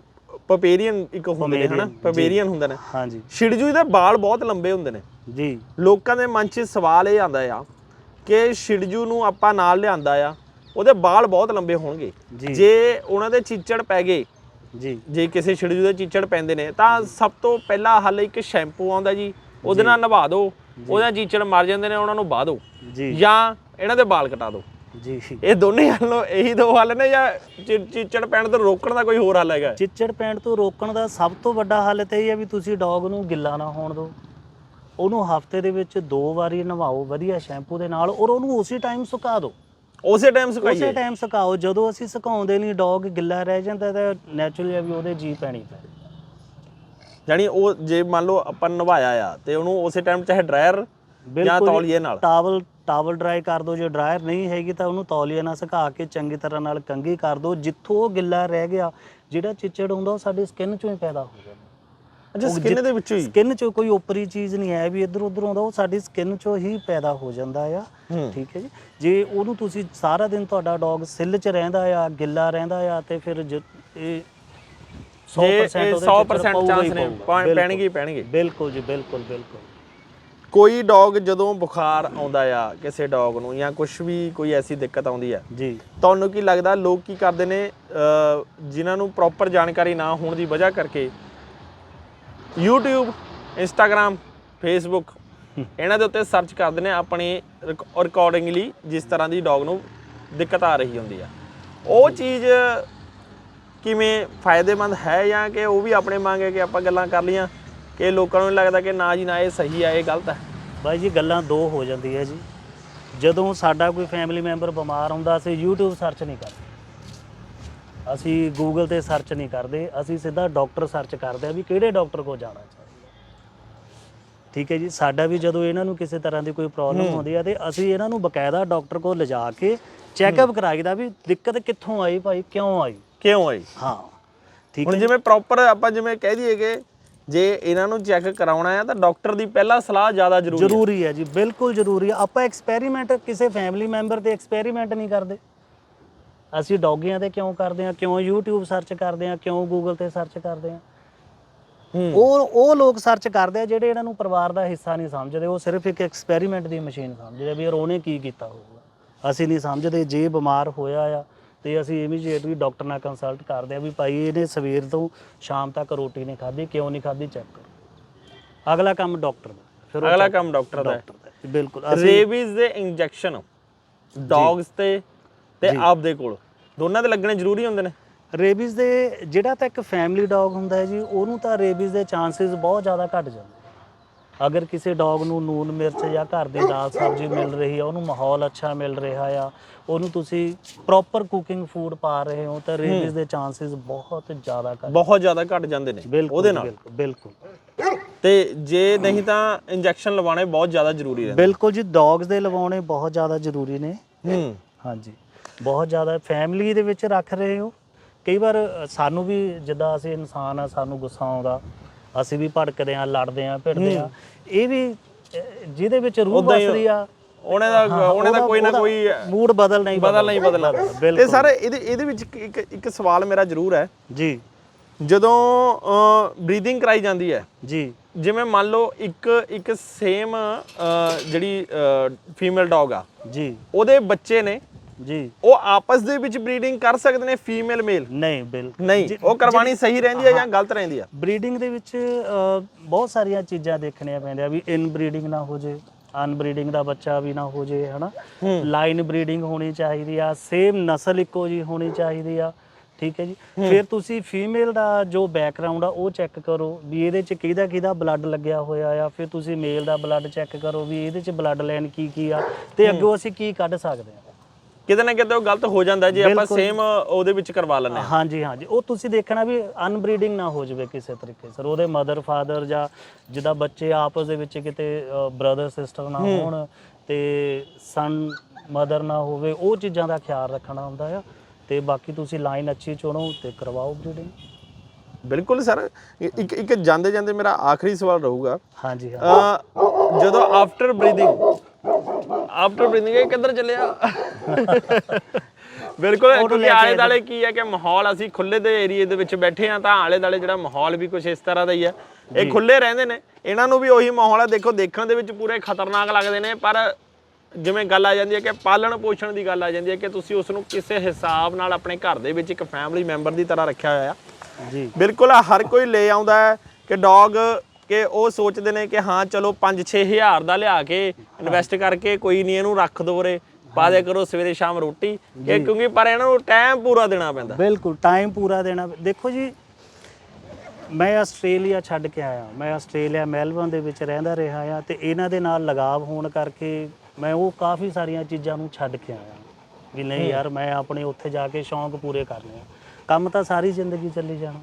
ਪਪੇਰੀਅਨ ਇੱਕ ਹੁੰਦੇ ਨੇ ਹਨਾ? Pomeranian। ਪਪੇਰੀਅਨ ਹੁੰਦੇ ਨੇ। ਹਾਂਜੀ। ਸ਼ਿਡਜੂ ਦੇ ਵਾਲ ਬਹੁਤ ਲੰਬੇ ਹੁੰਦੇ ਨੇ। ਜੀ। ਲੋਕਾਂ ਦੇ ਮਨ 'ਚ ਸਵਾਲ ਇਹ ਆਂਦਾ ਆ ਕਿ ਸ਼ਿਡਜੂ ਨੂੰ ਆਪਾਂ ਨਾਲ ਲਿਆਂਦਾ ਆ ਉਹਦੇ ਵਾਲ ਬਹੁਤ ਲੰਬੇ ਹੋਣਗੇ। ਜੀ। ਜੇ ਉਹਨਾਂ ਦੇ ਚੀਚੜ ਪੈ ਗਏ ਜੀ। ਜੇ ਕਿਸੇ ਸ਼ਿਡਜੂ ਦੇ ਚੀਚੜ ਪੈਂਦੇ ਨੇ ਤਾਂ ਸਭ ਤੋਂ ਪਹਿਲਾ ਹੱਲ ਇੱਕ ਸ਼ੈਂਪੂ ਆਉਂਦਾ ਜੀ। ਉਹਦੇ ਨਾਲ ਨਵਾ ਦਿਓ ਉਹਦਾ ਚੀਚੜ ਮਰ ਜਾਂਦੇ ਨੇ ਉਹਨਾਂ ਨੂੰ ਦਿਓ ਜੀ। ਜਾਂ ਇਹਨਾਂ ਦੇ ਵਾਲ ਕਟਾ ਦਿਓ ਜੀ। ਇਹ ਦੋਨੇ ਹੱਲ ਇਹੀ ਦੋ ਹੱਲ ਨੇ ਜਾਂ ਚੀਚੜ ਪੈਣ ਤੋਂ ਰੋਕਣ ਦਾ ਕੋਈ ਹੋਰ ਹੱਲ ਹੈਗਾ? ਚਿੱਚੜ ਪੈਣ ਤੋਂ ਰੋਕਣ ਦਾ ਸਭ ਤੋਂ ਵੱਡਾ ਹੱਲ ਤਾਂ ਇਹ ਹੈ ਵੀ ਤੁਸੀਂ ਡੌਗ ਨੂੰ ਗਿੱਲਾ ਨਾ ਹੋਣ ਦਿਓ। ਉਹਨੂੰ ਹਫ਼ਤੇ ਦੇ ਵਿੱਚ ਦੋ ਵਾਰੀ ਨਵਾਓ ਵਧੀਆ ਸ਼ੈਂਪੂ ਦੇ ਨਾਲ ਔਰ ਉਹਨੂੰ ਉਸੇ ਟਾਈਮ ਸੁਕਾ ਦਿਓ। ਉਸੇ ਟਾਈਮ ਉਸੇ ਸੁਕਾਈਏ ਟਾਈਮ ਸੁਕਾਓ ਜਦੋਂ ਅਸੀਂ ਸੁਕਾਉਂਦੇ ਨਹੀਂ ਡੌਗ ਗਿੱਲਾ ਰਹਿ ਜਾਂਦਾ ਤਾਂ ਨੈਚੁਰਲੀ ਵੀ ਉਹਦੇ ਜੀ ਪੈਣੀ ਪੈਣੀ ਜਾਨੀ ਉਹ ਜੇ ਮੰਨ ਲਓ ਆਪਾਂ ਨਵਾਇਆ ਆ ਤੇ ਉਹਨੂੰ ਉਸੇ ਟਾਈਮ ਚਾਹੇ ਡਰਾਇਰ ਜਾਂ ਤੌਲੀਏ ਨਾਲ। ਟਾਵਲ ਟਾਵਲ ਡਰਾਈ ਕਰ ਦਿਓ ਜੇ ਡਰਾਇਰ ਨਹੀਂ ਹੈਗੀ ਤਾਂ ਉਹਨੂੰ ਤੌਲੀਏ ਨਾਲ ਸੁਕਾ ਕੇ ਚੰਗੀ ਤਰ੍ਹਾਂ ਨਾਲ ਕੰਘੀ ਕਰ ਦਿਓ ਜਿੱਥੋਂ ਉਹ ਗਿੱਲਾ ਰਹਿ ਗਿਆ ਜਿਹੜਾ ਚਿੱਚੜ ਹੁੰਦਾ ਉਹ ਸਾਡੀ ਸਕਿਨ ਚੋਂ ਹੀ ਪੈਦਾ ਹੋ ਅੱਛਾ ਸਕਿਨ ਦੇ ਵਿੱਚੋਂ ਹੀ ਸਕਿਨ ਚੋਂ ਕੋਈ ਉਪਰੀ ਚੀਜ਼ ਨਹੀਂ ਹੈ ਵੀ ਇੱਧਰ ਉੱਧਰ ਆਉਂਦਾ ਉਹ ਸਾਡੀ ਸਕਿਨ ਚੋਂ ਹੀ ਪੈਦਾ ਹੋ ਜਾਂਦਾ ਆ ਹੂੰ। ਠੀਕ ਹੈ ਜੀ ਜੇ ਉਹਨੂੰ ਤੁਸੀਂ ਸਾਰਾ ਦਿਨ ਤੁਹਾਡਾ ਡੌਗ ਸਿੱਲ 'ਚ ਰਹਿੰਦਾ ਆ ਗਿੱਲਾ ਰਹਿੰਦਾ ਆ ਤੇ ਫਿਰ ਜ- ਇਹ ਜੇ 100% ਇਹ ਉਹਦੇ 100% ਪਊਗਾ ਚਾਂਸ ਹੀ ਨੇ। ਪਾ-। ਪੈਣਗੇ ਹੀ ਪੈਣਗੇ ਬਿਲਕੁਲ ਜੀ ਬਿਲਕੁਲ ਬਿਲਕੁਲ ਕੋਈ ਡੌਗ ਜਦੋਂ ਬੁਖਾਰ ਆਉਂਦਾ ਆ ਕਿਸੇ ਡੌਗ ਨੂੰ ਜਾਂ ਕੁਝ ਵੀ ਕੋਈ ਐਸੀ ਦਿੱਕਤ ਆਉਂਦੀ ਆ ਜੀ ਤੁਹਾਨੂੰ ਕੀ ਲੱਗਦਾ ਲੋਕ ਕੀ ਕਰਦੇ ਨੇ ਅਹ, ਜਿਨ੍ਹਾਂ ਨੂੰ ਪ੍ਰੋਪਰ ਜਾਣਕਾਰੀ ਨਾ ਹੋਣ ਦੀ ਵਜ੍ਹਾ ਕਰਕੇ YouTube, Instagram, Facebook, ਇਹਨਾਂ ਦੇ ਉੱਤੇ ਸਰਚ ਕਰਦੇ ਨੇ ਆਪਣੀ ਰਿਕਾਰਡਿੰਗਲੀ ਜਿਸ ਤਰ੍ਹਾਂ ਦੀ ਡੌਗ ਨੂੰ ਦਿੱਕਤ ਆ ਰਹੀ ਹੁੰਦੀ ਆ। ਉਹ ਚੀਜ਼ ਕਿਵੇਂ ਫਾਇਦੇਮੰਦ ਹੈ ਜਾਂ ਕਿ ਉਹ ਵੀ ਆਪਣੇ ਮੰਗੇ ਕਿ ਆਪਾਂ ਗੱਲਾਂ ਕਰ ਲੀਆਂ ਕਿ ਲੋਕਾਂ ਨੂੰ ਲੱਗਦਾ ਕਿ ਨਾ ਜੀ ਨਾ ਇਹ ਸਹੀ ਆ, ਇਹ ਗਲਤ ਹੈ ਬਾਈ ਜੀ, ਗੱਲਾਂ ਦੋ ਹੋ ਜਾਂਦੀਆਂ ਜੀ। ਜਦੋਂ ਸਾਡਾ ਕੋਈ ਫੈਮਿਲੀ ਮੈਂਬਰ ਬਿਮਾਰ ਹੁੰਦਾ, ਅਸੀਂ YouTube ਸਰਚ ਨਹੀਂ ਕਰਦੇ। ਅਸੀਂ Google ਤੇ ਸਰਚ ਨਹੀਂ ਕਰਦੇ ਅਸੀਂ ਸਿੱਧਾ ਡਾਕਟਰ ਸਰਚ ਕਰਦੇ ਆ ਵੀ ਕਿਹੜੇ ਡਾਕਟਰ ਕੋਲ ਜਾਣਾ ਚਾਹੀਦਾ। ਠੀਕ ਹੈ ਜੀ ਸਾਡਾ ਵੀ ਜਦੋਂ ਇਹਨਾਂ ਨੂੰ ਕਿਸੇ ਤਰ੍ਹਾਂ ਦੀ ਕੋਈ ਪ੍ਰੋਬਲਮ ਹੁੰਦੀ ਆ ਤੇ ਅਸੀਂ ਇਹਨਾਂ ਨੂੰ ਬਕਾਇਦਾ ਡਾਕਟਰ ਕੋਲ ਲਿਜਾ ਕੇ ਚੈੱਕਅਪ ਕਰਾਈਦਾ ਵੀ ਦਿੱਕਤ ਕਿੱਥੋਂ ਆਈ ਭਾਈ ਕਿਉਂ ਆਈ? ਕਿਉਂ ਆਈ? ਹਾਂ ਠੀਕ ਹੁਣ ਹੈ ਜਿਵੇਂ ਪ੍ਰੋਪਰ ਆਪਾਂ ਜਿਵੇਂ ਕਹਿ ਦਈਏ ਕਿ ਜੇ ਇਹਨਾਂ ਨੂੰ ਚੈੱਕ ਕਰਾਉਣਾ ਹੈ ਤਾਂ ਡਾਕਟਰ ਦੀ ਪਹਿਲਾ ਸਲਾਹ ਜ਼ਿਆਦਾ ਜ਼ਰੂਰੀ ਹੈ ਜ਼ਰੂਰੀ ਹੈ ਜੀ ਬਿਲਕੁਲ ਜ਼ਰੂਰੀ ਹੈ ਆਪਾਂ ਐਕਸਪੈਰੀਮੈਂਟ ਕਿਸੇ ਫੈਮਿਲੀ ਮੈਂਬਰ ਤੇ ਐਕਸਪੈਰੀਮੈਂਟ ਨਹੀਂ ਕਰਦੇ। ਅਸੀਂ ਡੌਗੀਆਂ ਤੇ ਕਿਉਂ ਕਰਦੇ ਆ ਕਿਉਂ YouTube ਸਰਚ ਕਰਦੇ ਆ ਕਿਉਂ Google ਤੇ ਸਰਚ ਕਰਦੇ ਆ ਉਹ ਉਹ ਲੋਕ ਸਰਚ ਕਰਦੇ ਆ ਜਿਹੜੇ ਇਹਨਾਂ ਨੂੰ ਪਰਿਵਾਰ ਦਾ ਹਿੱਸਾ ਨਹੀਂ ਸਮਝਦੇ। ਉਹ ਸਿਰਫ ਇੱਕ ਐਕਸਪੈਰੀਮੈਂਟ ਦੀ ਮਸ਼ੀਨ ਸਮਝਦੇ ਵੀ ਯਾਰ ਉਹਨੇ ਕੀ ਕੀਤਾ ਹੋਊਗਾ। ਅਸੀਂ ਨਹੀਂ ਸਮਝਦੇ ਜੇ ਬਿਮਾਰ ਹੋਇਆ ਆ ਤੇ ਅਸੀਂ ਇਮੀਡੀਏਟਲੀ ਡਾਕਟਰ ਨਾਲ ਕੰਸਲਟ ਕਰਦੇ ਆ ਵੀ ਭਾਈ ਇਹਨੇ ਸਵੇਰ ਤੋਂ ਸ਼ਾਮ ਤੱਕ ਰੋਟੀ ਨਹੀਂ ਖਾਧੀ ਕਿਉਂ ਨਹੀਂ ਖਾਧੀ? ਚੈੱਕ ਕਰੋ। ਅਗਲਾ ਕੰਮ ਡਾਕਟਰ ਦਾ। ਫਿਰ ਅਗਲਾ ਕੰਮ ਡਾਕਟਰ ਦਾ ਹੈ। ਡਾਕਟਰ ਦਾ। ਬਿਲਕੁਲ। ਰੇਬੀਜ਼ ਦੇ ਇੰਜੈਕਸ਼ਨ ਡੌਗਸ ਤੇ ਤੇ ਆਪਦੇ ਕੋਲ। ਦੋਨਾਂ ਦੇ ਲੱਗਣੇ ਜ਼ਰੂਰੀ ਹੁੰਦੇ ਨੇ। ਰੇਬੀਜ਼ ਦੇ ਜਿਹੜਾ ਤਾਂ ਇੱਕ ਫੈਮਿਲੀ ਡੌਗ ਹੁੰਦਾ ਹੈ ਜੀ ਉਹਨੂੰ ਤਾਂ ਰੇਬੀਜ਼ ਦੇ ਚਾਂਸਸ ਬਹੁਤ ਜ਼ਿਆਦਾ ਘਟ ਜਾਂਦੇ ਅਗਰ ਕਿਸੇ ਡੌਗ ਨੂੰ ਨੂਨ ਮਿਰਚ ਜਾਂ ਘਰ ਦੀ ਦਾਲ ਸਬਜ਼ੀ ਮਿਲ ਰਹੀ ਆ ਉਹਨੂੰ ਮਾਹੌਲ ਅੱਛਾ ਮਿਲ ਰਿਹਾ ਆ ਉਹਨੂੰ ਤੁਸੀਂ ਪ੍ਰੋਪਰ ਕੁਕਿੰਗ ਫੂਡ ਪਾ ਰਹੇ ਹੋ ਤਾਂ ਰੇਬੀਜ਼ ਦੇ ਚਾਂਸਸ ਬਹੁਤ ਜ਼ਿਆਦਾ ਘਟ ਬਹੁਤ ਜ਼ਿਆਦਾ ਘਟ ਜਾਂਦੇ ਨੇ ਉਹਦੇ ਨਾਲ। ਬਿਲਕੁਲ ਬਿਲਕੁਲ। ਤੇ ਜੇ ਨਹੀਂ ਤਾਂ ਇੰਜੈਕਸ਼ਨ ਲਵਾਉਣੇ ਬਹੁਤ ਜ਼ਿਆਦਾ ਜ਼ਰੂਰੀ ਰਹਿੰਦੇ ਬਿਲਕੁਲ ਜੀ ਡੌਗਸ ਦੇ ਲਵਾਉਣੇ ਬਹੁਤ ਜ਼ਿਆਦਾ ਜ਼ਰੂਰੀ ਨੇ। ਹੂੰ। ਹਾਂਜੀ। ਬਹੁਤ ਜ਼ਿਆਦਾ ਫੈਮਿਲੀ ਦੇ ਵਿੱਚ ਰੱਖ ਰਹੇ ਹੋ। ਕਈ ਵਾਰ ਸਾਨੂੰ ਵੀ ਜਿੱਦਾਂ ਅਸੀਂ ਇਨਸਾਨ ਆ ਸਾਨੂੰ ਗੁੱਸਾ ਆਉਂਦਾ ਅਸੀਂ ਵੀ ਭੜਕਦੇ ਆ ਲੜਦੇ ਆ ਭਿੜਦੇ ਆ। ਇਹ ਵੀ ਜਿਹਦੇ ਵਿੱਚ ਰੂਹ ਵਸਦੀ ਆ ਉਹਨੇ ਦਾ ਉਹਨੇ ਦਾ ਕੋਈ ਨਾ ਕੋਈ ਮੂਡ ਬਦਲ ਨਹੀਂ ਬਦਲ ਨਹੀਂ ਬਦਲਣਾ ਤੇ ਸਰ ਇਹਦੇ ਇਹਦੇ ਵਿੱਚ ਇੱਕ- ਇੱਕ ਇੱਕ ਸਵਾਲ ਮੇਰਾ ਜ਼ਰੂਰ ਹੈ। ਜੀ। ਜਦੋਂ ਬਰੀਥਿੰਗ ਕਰਾਈ ਜਾਂਦੀ ਹੈ ਜੀ। ਜਿਵੇਂ ਮੰਨ ਲਓ ਇੱਕ ਇੱਕ ਸੇਮ ਜਿਹੜੀ ਫੀਮੇਲ ਡੌਗ ਆ ਜੀ। ਉਹਦੇ ਬੱਚੇ ਨੇ ਜੀ। ਉਹ ਆਪਸ ਦੇ ਵਿੱਚ ਬਰੀਡਿੰਗ ਕਰ ਸਕਦੇ ਨੇ ਫੀਮੇਲ ਮੇਲ ਨਹੀਂ ਬਿਲਕੁਲ। ਨਹੀਂ ਉਹ ਕਰਵਾਣੀ ਸਹੀ ਰਹਿੰਦੀ ਹੈ ਜਾਂ ਗਲਤ ਰਹਿੰਦੀ ਆ ਬਰੀਡਿੰਗ ਦੇ ਵਿੱਚ ਬਹੁਤ ਸਾਰੀਆਂ ਚੀਜ਼ਾਂ ਦੇਖਣੀਆਂ ਪੈਂਦੀਆਂ ਵੀ ਇਨ ਬਰੀਡਿੰਗ ਨਾ ਹੋ ਜੇ ਅਨ ਬਰੀਡਿੰਗ ਦਾ ਬੱਚਾ ਵੀ ਨਾ ਹੋ ਜੇ ਹਨਾ? ਲਾਈਨ ਬਰੀਡਿੰਗ ਹੋਣੀ ਚਾਹੀਦੀ ਆ ਸੇਮ ਨਸਲ ਇੱਕੋ ਜੀ ਹੋਣੀ ਚਾਹੀਦੀ ਆ ਠੀਕ ਹੈ ਜੀ? ਫਿਰ ਤੁਸੀਂ ਫੀਮੇਲ ਦਾ ਜੋ ਬੈਕਗ੍ਰਾਉਂਡ ਆ ਉਹ ਚੈੱਕ ਕਰੋ ਵੀ ਇਹਦੇ ਚ ਕਿਹਦਾ ਕਿਹਦਾ ਬਲੱਡ ਲੱਗਿਆ ਹੋਇਆ ਆ ਫਿਰ ਤੁਸੀਂ ਮੇਲ ਦਾ ਬਲੱਡ ਚੈੱਕ ਕਰੋ ਵੀ ਇਹਦੇ ਚ ਬਲੱਡ ਲਾਈਨ ਕੀ ਕੀ ਆ ਤੇ ਅੱਗੋਂ ਅਸੀਂ ਕੀ ਕੱਢ ਸਕਦੇ ਆ? ਕਿਤੇ ਨਾ ਕਿਤੇ ਉਹ ਗਲਤ ਹੋ ਜਾਂਦਾ ਜੇ ਆਪਾਂ ਸੇਮ ਉਹਦੇ ਵਿੱਚ ਕਰਵਾ ਲੈਂਦੇ ਹਾਂ। ਹਾਂਜੀ ਹਾਂਜੀ। ਉਹ ਤੁਸੀਂ ਦੇਖਣਾ ਵੀ ਅਨਬਰੀਡਿੰਗ ਨਾ ਹੋ ਜਾਵੇ ਕਿਸੇ ਤਰੀਕੇ ਸਰ। ਉਹਦੇ ਮਦਰ ਫਾਦਰ ਜਾਂ ਜਿੱਦਾਂ ਬੱਚੇ ਆਪਸ ਦੇ ਵਿੱਚ ਕਿਤੇ ਬ੍ਰਦਰ ਸਿਸਟਰ ਨਾ ਹੋਣ ਤੇ ਸਨ ਮਦਰ ਨਾ ਹੋਵੇ ਉਹ ਚੀਜ਼ਾਂ ਦਾ ਖਿਆਲ ਰੱਖਣਾ ਹੁੰਦਾ ਆ। ਤੇ ਬਾਕੀ ਤੁਸੀਂ ਲਾਈਨ ਅੱਛੀ ਚੁਣੋ ਤੇ ਕਰਵਾਓ ਬਰੀਡਿੰਗ ਬਿਲਕੁਲ ਸਰ। ਇੱਕ ਇੱਕ ਜਾਂਦੇ ਜਾਂਦੇ ਮੇਰਾ ਆਖਰੀ ਸਵਾਲ ਰਹੂਗਾ। ਹਾਂਜੀ ਹਾਂ। ਜਦੋਂ ਆਫਟਰ ਬਰੀਥਿੰਗ ਆਫਟਰ ਬਰੀਥਿੰਗ ਇਹ ਕਿੱਧਰ ਚੱਲਿਆ? ਬਿਲਕੁਲ ਕਿਉਂਕਿ ਆਲੇ ਦਾਲੇ ਕੀ ਹੈ ਕਿ ਮਾਹੌਲ ਅਸੀਂ ਖੁੱਲੇ ਦੇ ਏਰੀਏ ਦੇ ਵਿੱਚ ਬੈਠੇ ਆ ਤਾਂ ਆਲੇ ਦਾਲੇ ਜਿਹੜਾ ਮਾਹੌਲ ਵੀ ਕੁਝ ਇਸ ਤਰ੍ਹਾਂ ਦਾ ਹੀ ਹੈ ਇਹ ਖੁੱਲੇ ਰਹਿੰਦੇ ਨੇ। ਇਹਨਾਂ ਨੂੰ ਵੀ ਉਹੀ ਮਾਹੌਲ ਹੈ ਦੇਖੋ ਦੇਖਣ ਦੇ ਵਿੱਚ ਪੂਰੇ ਖਤਰਨਾਕ ਲੱਗਦੇ ਨੇ ਪਰ ਜਿਵੇਂ ਗੱਲ ਆ ਜਾਂਦੀ ਹੈ ਕਿ ਪਾਲਣ ਪੋਸ਼ਣ ਦੀ ਗੱਲ ਆ ਜਾਂਦੀ ਹੈ ਕਿ ਤੁਸੀਂ ਉਸ ਨੂੰ ਕਿਸੇ ਹਿਸਾਬ ਨਾਲ ਆਪਣੇ ਘਰ ਦੇ ਵਿੱਚ ਇੱਕ ਫੈਮਿਲੀ ਮੈਂਬਰ ਦੀ ਤਰ੍ਹਾਂ ਰੱਖਿਆ ਹੋਇਆ ਆ। ਜੀ। ਬਿਲਕੁਲ ਆ ਹਰ ਕੋਈ ਲੈ ਆਉਂਦਾ ਹੈ ਕਿ ਡੌਗ ਕਿ ਉਹ ਸੋਚਦੇ ਨੇ ਕਿ ਹਾਂ ਚਲੋ 5-6 ਹਜ਼ਾਰ ਦਾ ਲਿਆ ਕੇ ਇਨਵੈਸਟ ਕਰਕੇ ਕੋਈ ਨਹੀਂ ਇਹਨੂੰ ਰੱਖ ਦੋ ਰੇ ਪਾ ਦਿਆ ਕਰੋ ਸਵੇਰੇ ਸ਼ਾਮ ਰੋਟੀ। ਕਿ ਕਿਉਂਕਿ ਪਰ ਇਹਨਾਂ ਨੂੰ ਟਾਈਮ ਪੂਰਾ ਦੇਣਾ ਪੈਂਦਾ। ਬਿਲਕੁਲ ਟਾਈਮ ਪੂਰਾ ਦੇਣਾ ਦੇਖੋ ਜੀ ਮੈਂ ਆਸਟ੍ਰੇਲੀਆ ਛੱਡ ਕੇ ਆਇਆ। ਮੈਂ ਆਸਟ੍ਰੇਲੀਆ ਮੈਲਬਨ ਦੇ ਵਿੱਚ ਰਹਿੰਦਾ ਰਿਹਾ ਆ ਤੇ ਇਹਨਾਂ ਦੇ ਨਾਲ ਲਗਾਵ ਹੋਣ ਕਰਕੇ ਮੈਂ ਉਹ ਕਾਫੀ ਸਾਰੀਆਂ ਚੀਜ਼ਾਂ ਨੂੰ ਛੱਡ ਕੇ ਆਇਆ। ਵੀ ਨਹੀਂ ਯਾਰ ਮੈਂ ਆਪਣੇ ਉੱਥੇ ਜਾ ਕੇ ਸ਼ੌਂਕ ਪੂਰੇ ਕਰਨੇ ਆ ਕੰਮ ਤਾਂ ਸਾਰੀ ਜ਼ਿੰਦਗੀ ਚੱਲੀ ਜਾਣਾ।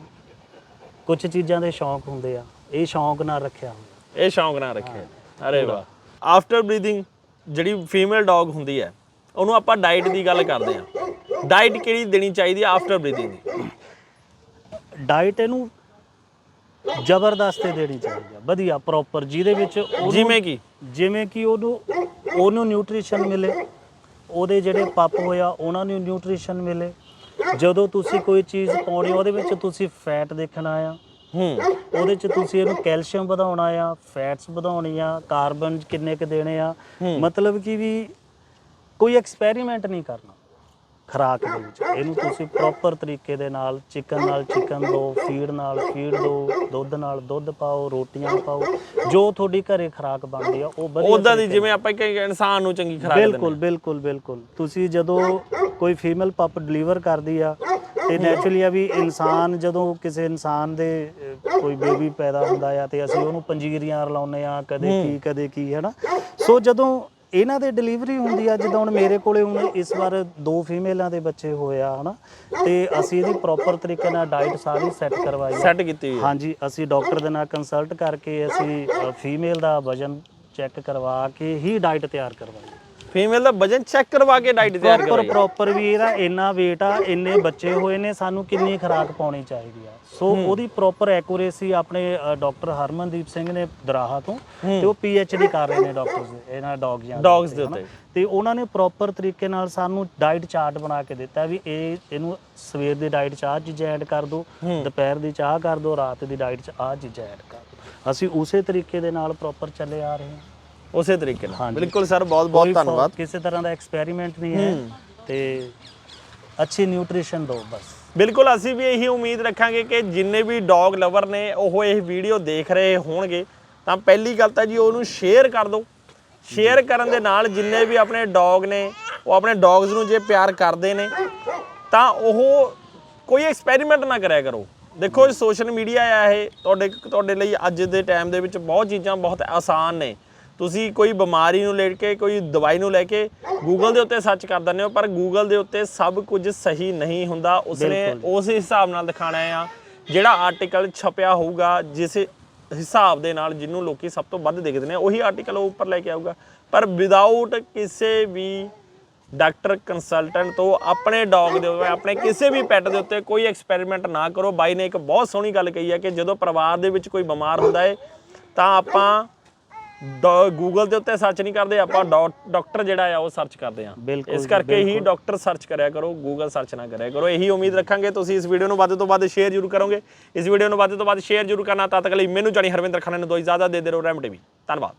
ਕੁਝ ਚੀਜ਼ਾਂ ਦੇ ਸ਼ੌਂਕ ਹੁੰਦੇ ਆ। ਇਹ ਸ਼ੌਂਕ ਨਾਲ ਰੱਖਿਆ ਹੋਇਆ ਇਹ ਸ਼ੌਂਕ ਨਾਲ ਰੱਖਿਆ। ਅਰੇ ਵਾਹ। ਆਫਟਰ ਬਰੀਥਿੰਗ ਜਿਹੜੀ ਫੀਮੇਲ ਡੌਗ ਹੁੰਦੀ ਹੈ ਉਹਨੂੰ ਆਪਾਂ ਡਾਈਟ ਦੀ ਗੱਲ ਕਰਦੇ ਹਾਂ। ਡਾਈਟ ਕਿਹੜੀ ਦੇਣੀ ਚਾਹੀਦੀ ਹੈ ਆਫਟਰ ਬਰੀਥਿੰਗ ਦੀ? ਡਾਈਟ ਇਹਨੂੰ ਜ਼ਬਰਦਸਤ ਹੀ ਦੇਣੀ ਚਾਹੀਦੀ ਆ ਵਧੀਆ ਪ੍ਰੋਪਰ ਜਿਹਦੇ ਵਿੱਚ ਉਹਨੂੰ- ਜਿਵੇਂ ਕਿ? ਜਿਵੇਂ ਕਿ ਉਹਨੂੰ ਉਹਨੂੰ ਨਿਊਟ੍ਰੀਸ਼ਨ ਮਿਲੇ ਉਹਦੇ ਜਿਹੜੇ ਪੱਪ ਹੋਇਆ ਉਹਨਾਂ ਨੂੰ ਨਿਊਟ੍ਰੀਸ਼ਨ ਮਿਲੇ। ਜਦੋਂ ਤੁਸੀਂ ਕੋਈ ਚੀਜ਼ ਪਾਉਣੀ ਉਹਦੇ ਵਿੱਚ ਤੁਸੀਂ ਫੈਟ ਦੇਖਣਾ ਆ। ਹੂੰ ਉਹਦੇ ਚ ਤੁਸੀਂ ਇਹਨੂੰ ਕੈਲਸ਼ੀਅਮ ਵਧਾਉਣਾ ਆ ਫੈਟਸ ਵਧਾਉਣੀ ਆ ਕਾਰਬਨ ਕਿੰਨੇ ਕ ਦੇਣੇ ਆ। ਮਤਲਬ ਕਿ ਵੀ ਕੋਈ ਐਕਸਪੈਰੀਮੈਂਟ ਨਹੀਂ ਕਰਨਾ। ਖਰਾਕ ਦੇ ਵਿੱਚ। ਇਹਨੂੰ ਤੁਸੀਂ ਪ੍ਰੋਪਰ ਤਰੀਕੇ ਦੇ ਨਾਲ ਚਿਕਨ ਨਾਲ ਚਿਕਨ ਦਿਓ ਫੀਡ ਨਾਲ ਫੀਡ ਦਿਓ ਦੁੱਧ ਨਾਲ ਦੁੱਧ ਪਾਓ ਰੋਟੀਆਂ ਪਾਓ। ਜੋ ਤੁਹਾਡੀ ਘਰੇ ਖਰਾਕ ਬਣਦੀ ਆ ਉਹ ਵਧੀਆ ਉਦਾਂ ਦੀ ਜਿਵੇਂ ਆਪਾਂ ਇੱਕ ਇਨਸਾਨ ਨੂੰ ਚੰਗੀ ਖਰਾਕ ਦਿੰਦੇ ਬਿਲਕੁਲ ਬਿਲਕੁਲ ਬਿਲਕੁਲ। ਤੁਸੀਂ ਜਦੋਂ ਕੋਈ ਫੀਮੇਲ ਪਪ ਡਿਲੀਵਰ ਕਰਦੀ ਆ ਤੇ ਨੈਚੁਰਲੀ ਆ ਵੀ ਇਨਸਾਨ ਜਦੋਂ ਕਿਸੇ ਇਨਸਾਨ ਦੇ ਕੋਈ ਬੇਬੀ ਪੈਦਾ ਹੁੰਦਾ ਆ ਤੇ ਅਸੀਂ ਉਹਨੂੰ ਪੰਜੀਰੀਆਂ ਰਲਾਉਂਦੇ ਆ ਕਦੇ ਕੀ ਕਦੇ ਕੀ ਹੈ ਨਾ ਸੋ ਜਦੋਂ ਇਹਨਾਂ ਦੇ ਡਿਲੀਵਰੀ ਹੁੰਦੀ ਆ ਜਿੱਦਾਂ ਹੁਣ ਮੇਰੇ ਕੋਲੇ ਹੁਣ ਇਸ ਵਾਰ ਦੋ ਫੀਮੇਲਾਂ ਦੇ ਬੱਚੇ ਹੋਏ ਆ ਹਨਾ? ਤੇ ਅਸੀਂ ਇਹਦੀ ਪ੍ਰੋਪਰ ਤਰੀਕੇ ਨਾਲ ਡਾਈਟ ਸਾਰੀ ਸੈੱਟ ਕਰਵਾਈ ਆ। ਸੈੱਟ ਕੀਤੀ ਹੋਈ ਹੈ ਹਾਂਜੀ ਅਸੀਂ ਡਾਕਟਰ ਦੇ ਨਾਲ ਕੰਸਲਟ ਕਰਕੇ ਅਸੀਂ ਫੀਮੇਲ ਦਾ ਵਜਨ ਚੈੱਕ ਕਰਵਾ ਕੇ ਹੀ ਡਾਈਟ ਤਿਆਰ ਕਰਵਾਈ ਫੀਮੇਲ ਦਾ ਵਜਨ ਚੈੱਕ ਕਰਵਾ ਕੇ ਡਾਈਟ ਤਿਆਰ ਪ੍ਰੋਪਰ ਕਰਵਾਈ ਪ੍ਰੋਪਰ ਵੀ ਇਹਦਾ ਇੰਨਾ weight ਆ ਇੰਨੇ ਬੱਚੇ ਹੋਏ ਨੇ ਸਾਨੂੰ ਕਿੰਨੀ ਖੁਰਾਕ ਪਾਉਣੀ ਚਾਹੀਦੀ ਆ। ਸੋ ਉਹਦੀ ਪ੍ਰੋਪਰ ਐਕੂਰੇਸੀ ਆਪਣੇ ਡਾਕਟਰ ਹਰਮਨਦੀਪ ਸਿੰਘ ਨੇ ਦਰਾਹਾ ਤੋਂ ਤੇ ਉਹ ਡੀ ਕਰ ਰਹੇ ਨੇ ਡਾਕਟਰਸ ਇਹਨਾਂ ਡੌਗਜ਼ਾਂ Dogs ਦੇ ਉੱਤੇ। ਤੇ ਉਹਨਾਂ ਨੇ ਪ੍ਰੋਪਰ ਤਰੀਕੇ ਨਾਲ ਸਾਨੂੰ ਡਾਈਟ ਚਾਰਟ ਬਣਾ ਕੇ ਦਿੱਤਾ ਵੀ ਇਹ ਇਹਨੂੰ ਸਵੇਰ ਦੀ ਡਾਈਟ ਚ ਆਹ ਚੀਜ਼ਾਂ ਐਡ ਕਰ ਦਿਓ ਦੁਪਹਿਰ ਦੀ ਚਾਹ ਕਰ ਦਿਓ ਰਾਤ ਦੀ ਡਾਈਟ ਚ ਆਹ ਚੀਜ਼ਾਂ ਐਡ ਕਰ ਦਿਓ ਅਸੀਂ ਉਸੇ ਤਰੀਕੇ ਦੇ ਨਾਲ ਪ੍ਰੋਪਰ ਚੱਲੇ ਆ ਰਹੇ ਹਾਂ। ਉਸੇ ਤਰੀਕੇ ਨਾਲ। ਹਾਂਜੀ। ਬਿਲਕੁਲ ਸਰ ਬਹੁਤ ਬਹੁਤ ਧੰਨਵਾਦ। ਕਿਸੇ ਤਰ੍ਹਾਂ ਦਾ ਐਕਸਪੈਰੀਮੈਂਟ ਨਹੀਂ ਹੈ ਤੇ ਅੱਛੀ ਨਿਊਟ੍ਰੀਸ਼ਨ ਦਿਓ ਬਸ। ਬਿਲਕੁਲ ਅਸੀਂ ਵੀ ਇਹੀ ਉਮੀਦ ਰੱਖਾਂਗੇ ਕਿ ਜਿੰਨੇ ਵੀ ਡੌਗ ਲਵਰ ਨੇ ਉਹ ਇਹ ਵੀਡੀਓ ਦੇਖ ਰਹੇ ਹੋਣਗੇ। ਤਾਂ ਪਹਿਲੀ ਗੱਲ ਤਾਂ ਜੀ ਉਹਨੂੰ ਸ਼ੇਅਰ ਕਰ ਦਿਓ। ਸ਼ੇਅਰ ਕਰਨ ਦੇ ਨਾਲ ਜਿੰਨੇ ਵੀ ਆਪਣੇ ਡੌਗ ਨੇ ਉਹ ਆਪਣੇ ਡੌਗਸ ਨੂੰ ਜੇ ਪਿਆਰ ਕਰਦੇ ਨੇ ਤਾਂ ਉਹ ਕੋਈ ਐਕਸਪੈਰੀਮੈਂਟ ਨਾ ਕਰਿਆ ਕਰੋ। ਦੇਖੋ ਸੋਸ਼ਲ ਮੀਡੀਆ ਆ ਇਹ। ਤੁਹਾਡੇ ਤੁਹਾਡੇ ਲਈ ਅੱਜ ਦੇ ਟਾਈਮ ਦੇ ਵਿੱਚ ਬਹੁਤ ਚੀਜ਼ਾਂ ਬਹੁਤ ਆਸਾਨ ਨੇ। ਤੁਸੀਂ ਕੋਈ ਬਿਮਾਰੀ ਨੂੰ ਲੈ ਕੇ ਕੋਈ ਦਵਾਈ ਨੂੰ ਲੈ ਕੇ ਗੂਗਲ ਦੇ ਉੱਤੇ ਸਰਚ ਕਰ ਦਿੰਦੇ ਹੋ ਪਰ ਗੂਗਲ ਦੇ ਉੱਤੇ ਸਭ ਕੁਝ ਸਹੀ ਨਹੀਂ ਹੁੰਦਾ। ਉਸਨੇ ਉਸ ਹਿਸਾਬ ਨਾਲ ਦਿਖਾਣਾ ਆ ਜਿਹੜਾ ਆਰਟੀਕਲ ਛਪਿਆ ਹੋਊਗਾ ਜਿਸ ਹਿਸਾਬ ਦੇ ਨਾਲ ਜਿਹਨੂੰ ਲੋਕੀ ਸਭ ਤੋਂ ਵੱਧ ਦੇਖਦੇ ਨੇ ਉਹੀ ਆਰਟੀਕਲ ਉਹ ਉੱਪਰ ਲੈ ਕੇ ਆਊਗਾ। ਪਰ ਵਿਦਆਊਟ ਕਿਸੇ ਵੀ ਡਾਕਟਰ ਕੰਸਲਟੈਂਟ ਤੋਂ ਆਪਣੇ ਡੌਗ ਦੇ ਉੱਤੇ ਆਪਣੇ ਕਿਸੇ ਵੀ ਪੈਟ ਦੇ ਉੱਤੇ ਕੋਈ ਐਕਸਪੈਰੀਮੈਂਟ ਨਾ ਕਰੋ। ਬਾਈ ਨੇ ਇੱਕ ਬਹੁਤ ਸੋਹਣੀ ਗੱਲ ਕਹੀ ਹੈ ਕਿ ਜਦੋਂ ਪਰਿਵਾਰ ਦੇ ਵਿੱਚ ਕੋਈ ਬਿਮਾਰ ਹੁੰਦਾ ਹੈ ਤਾਂ ਆਪਾਂ ਗੂਗਲ ਦੇ ਉੱਤੇ ਸਰਚ ਨਹੀਂ ਕਰਦੇ ਆਪਾਂ ਡਾਕਟਰ ਜਿਹੜਾ ਆ ਉਹ ਸਰਚ ਕਰਦੇ ਆ। ਇਸ ਕਰਕੇ ਹੀ ਡਾਕਟਰ ਸਰਚ ਕਰਿਆ ਕਰੋ ਗੂਗਲ ਸਰਚ ਨਾ ਕਰਿਆ ਕਰੋ। ਇਹੀ ਉਮੀਦ ਰੱਖਾਂਗੇ ਤੁਸੀਂ ਇਸ ਵੀਡੀਓ ਨੂੰ ਵੱਧ ਤੋਂ ਵੱਧ ਸ਼ੇਅਰ ਜ਼ਰੂਰ ਕਰੋਗੇ। ਇਸ ਵੀਡੀਓ ਨੂੰ ਵੱਧ ਤੋਂ ਵੱਧ ਸ਼ੇਅਰ ਜ਼ਰੂਰ ਕਰਨਾ ਤਦ ਤੱਕ ਲਈ ਮੈਨੂੰ ਜਾਨੀ ਹਰਵਿੰਦਰ ਖਾਨ ਨੂੰ ਦੋ ਇਜਾਜ਼ਤ ਦੇ ਦੇ ਰਹੋ ਰੈਮ ਟੀਵੀ ਧੰਨਵਾਦ।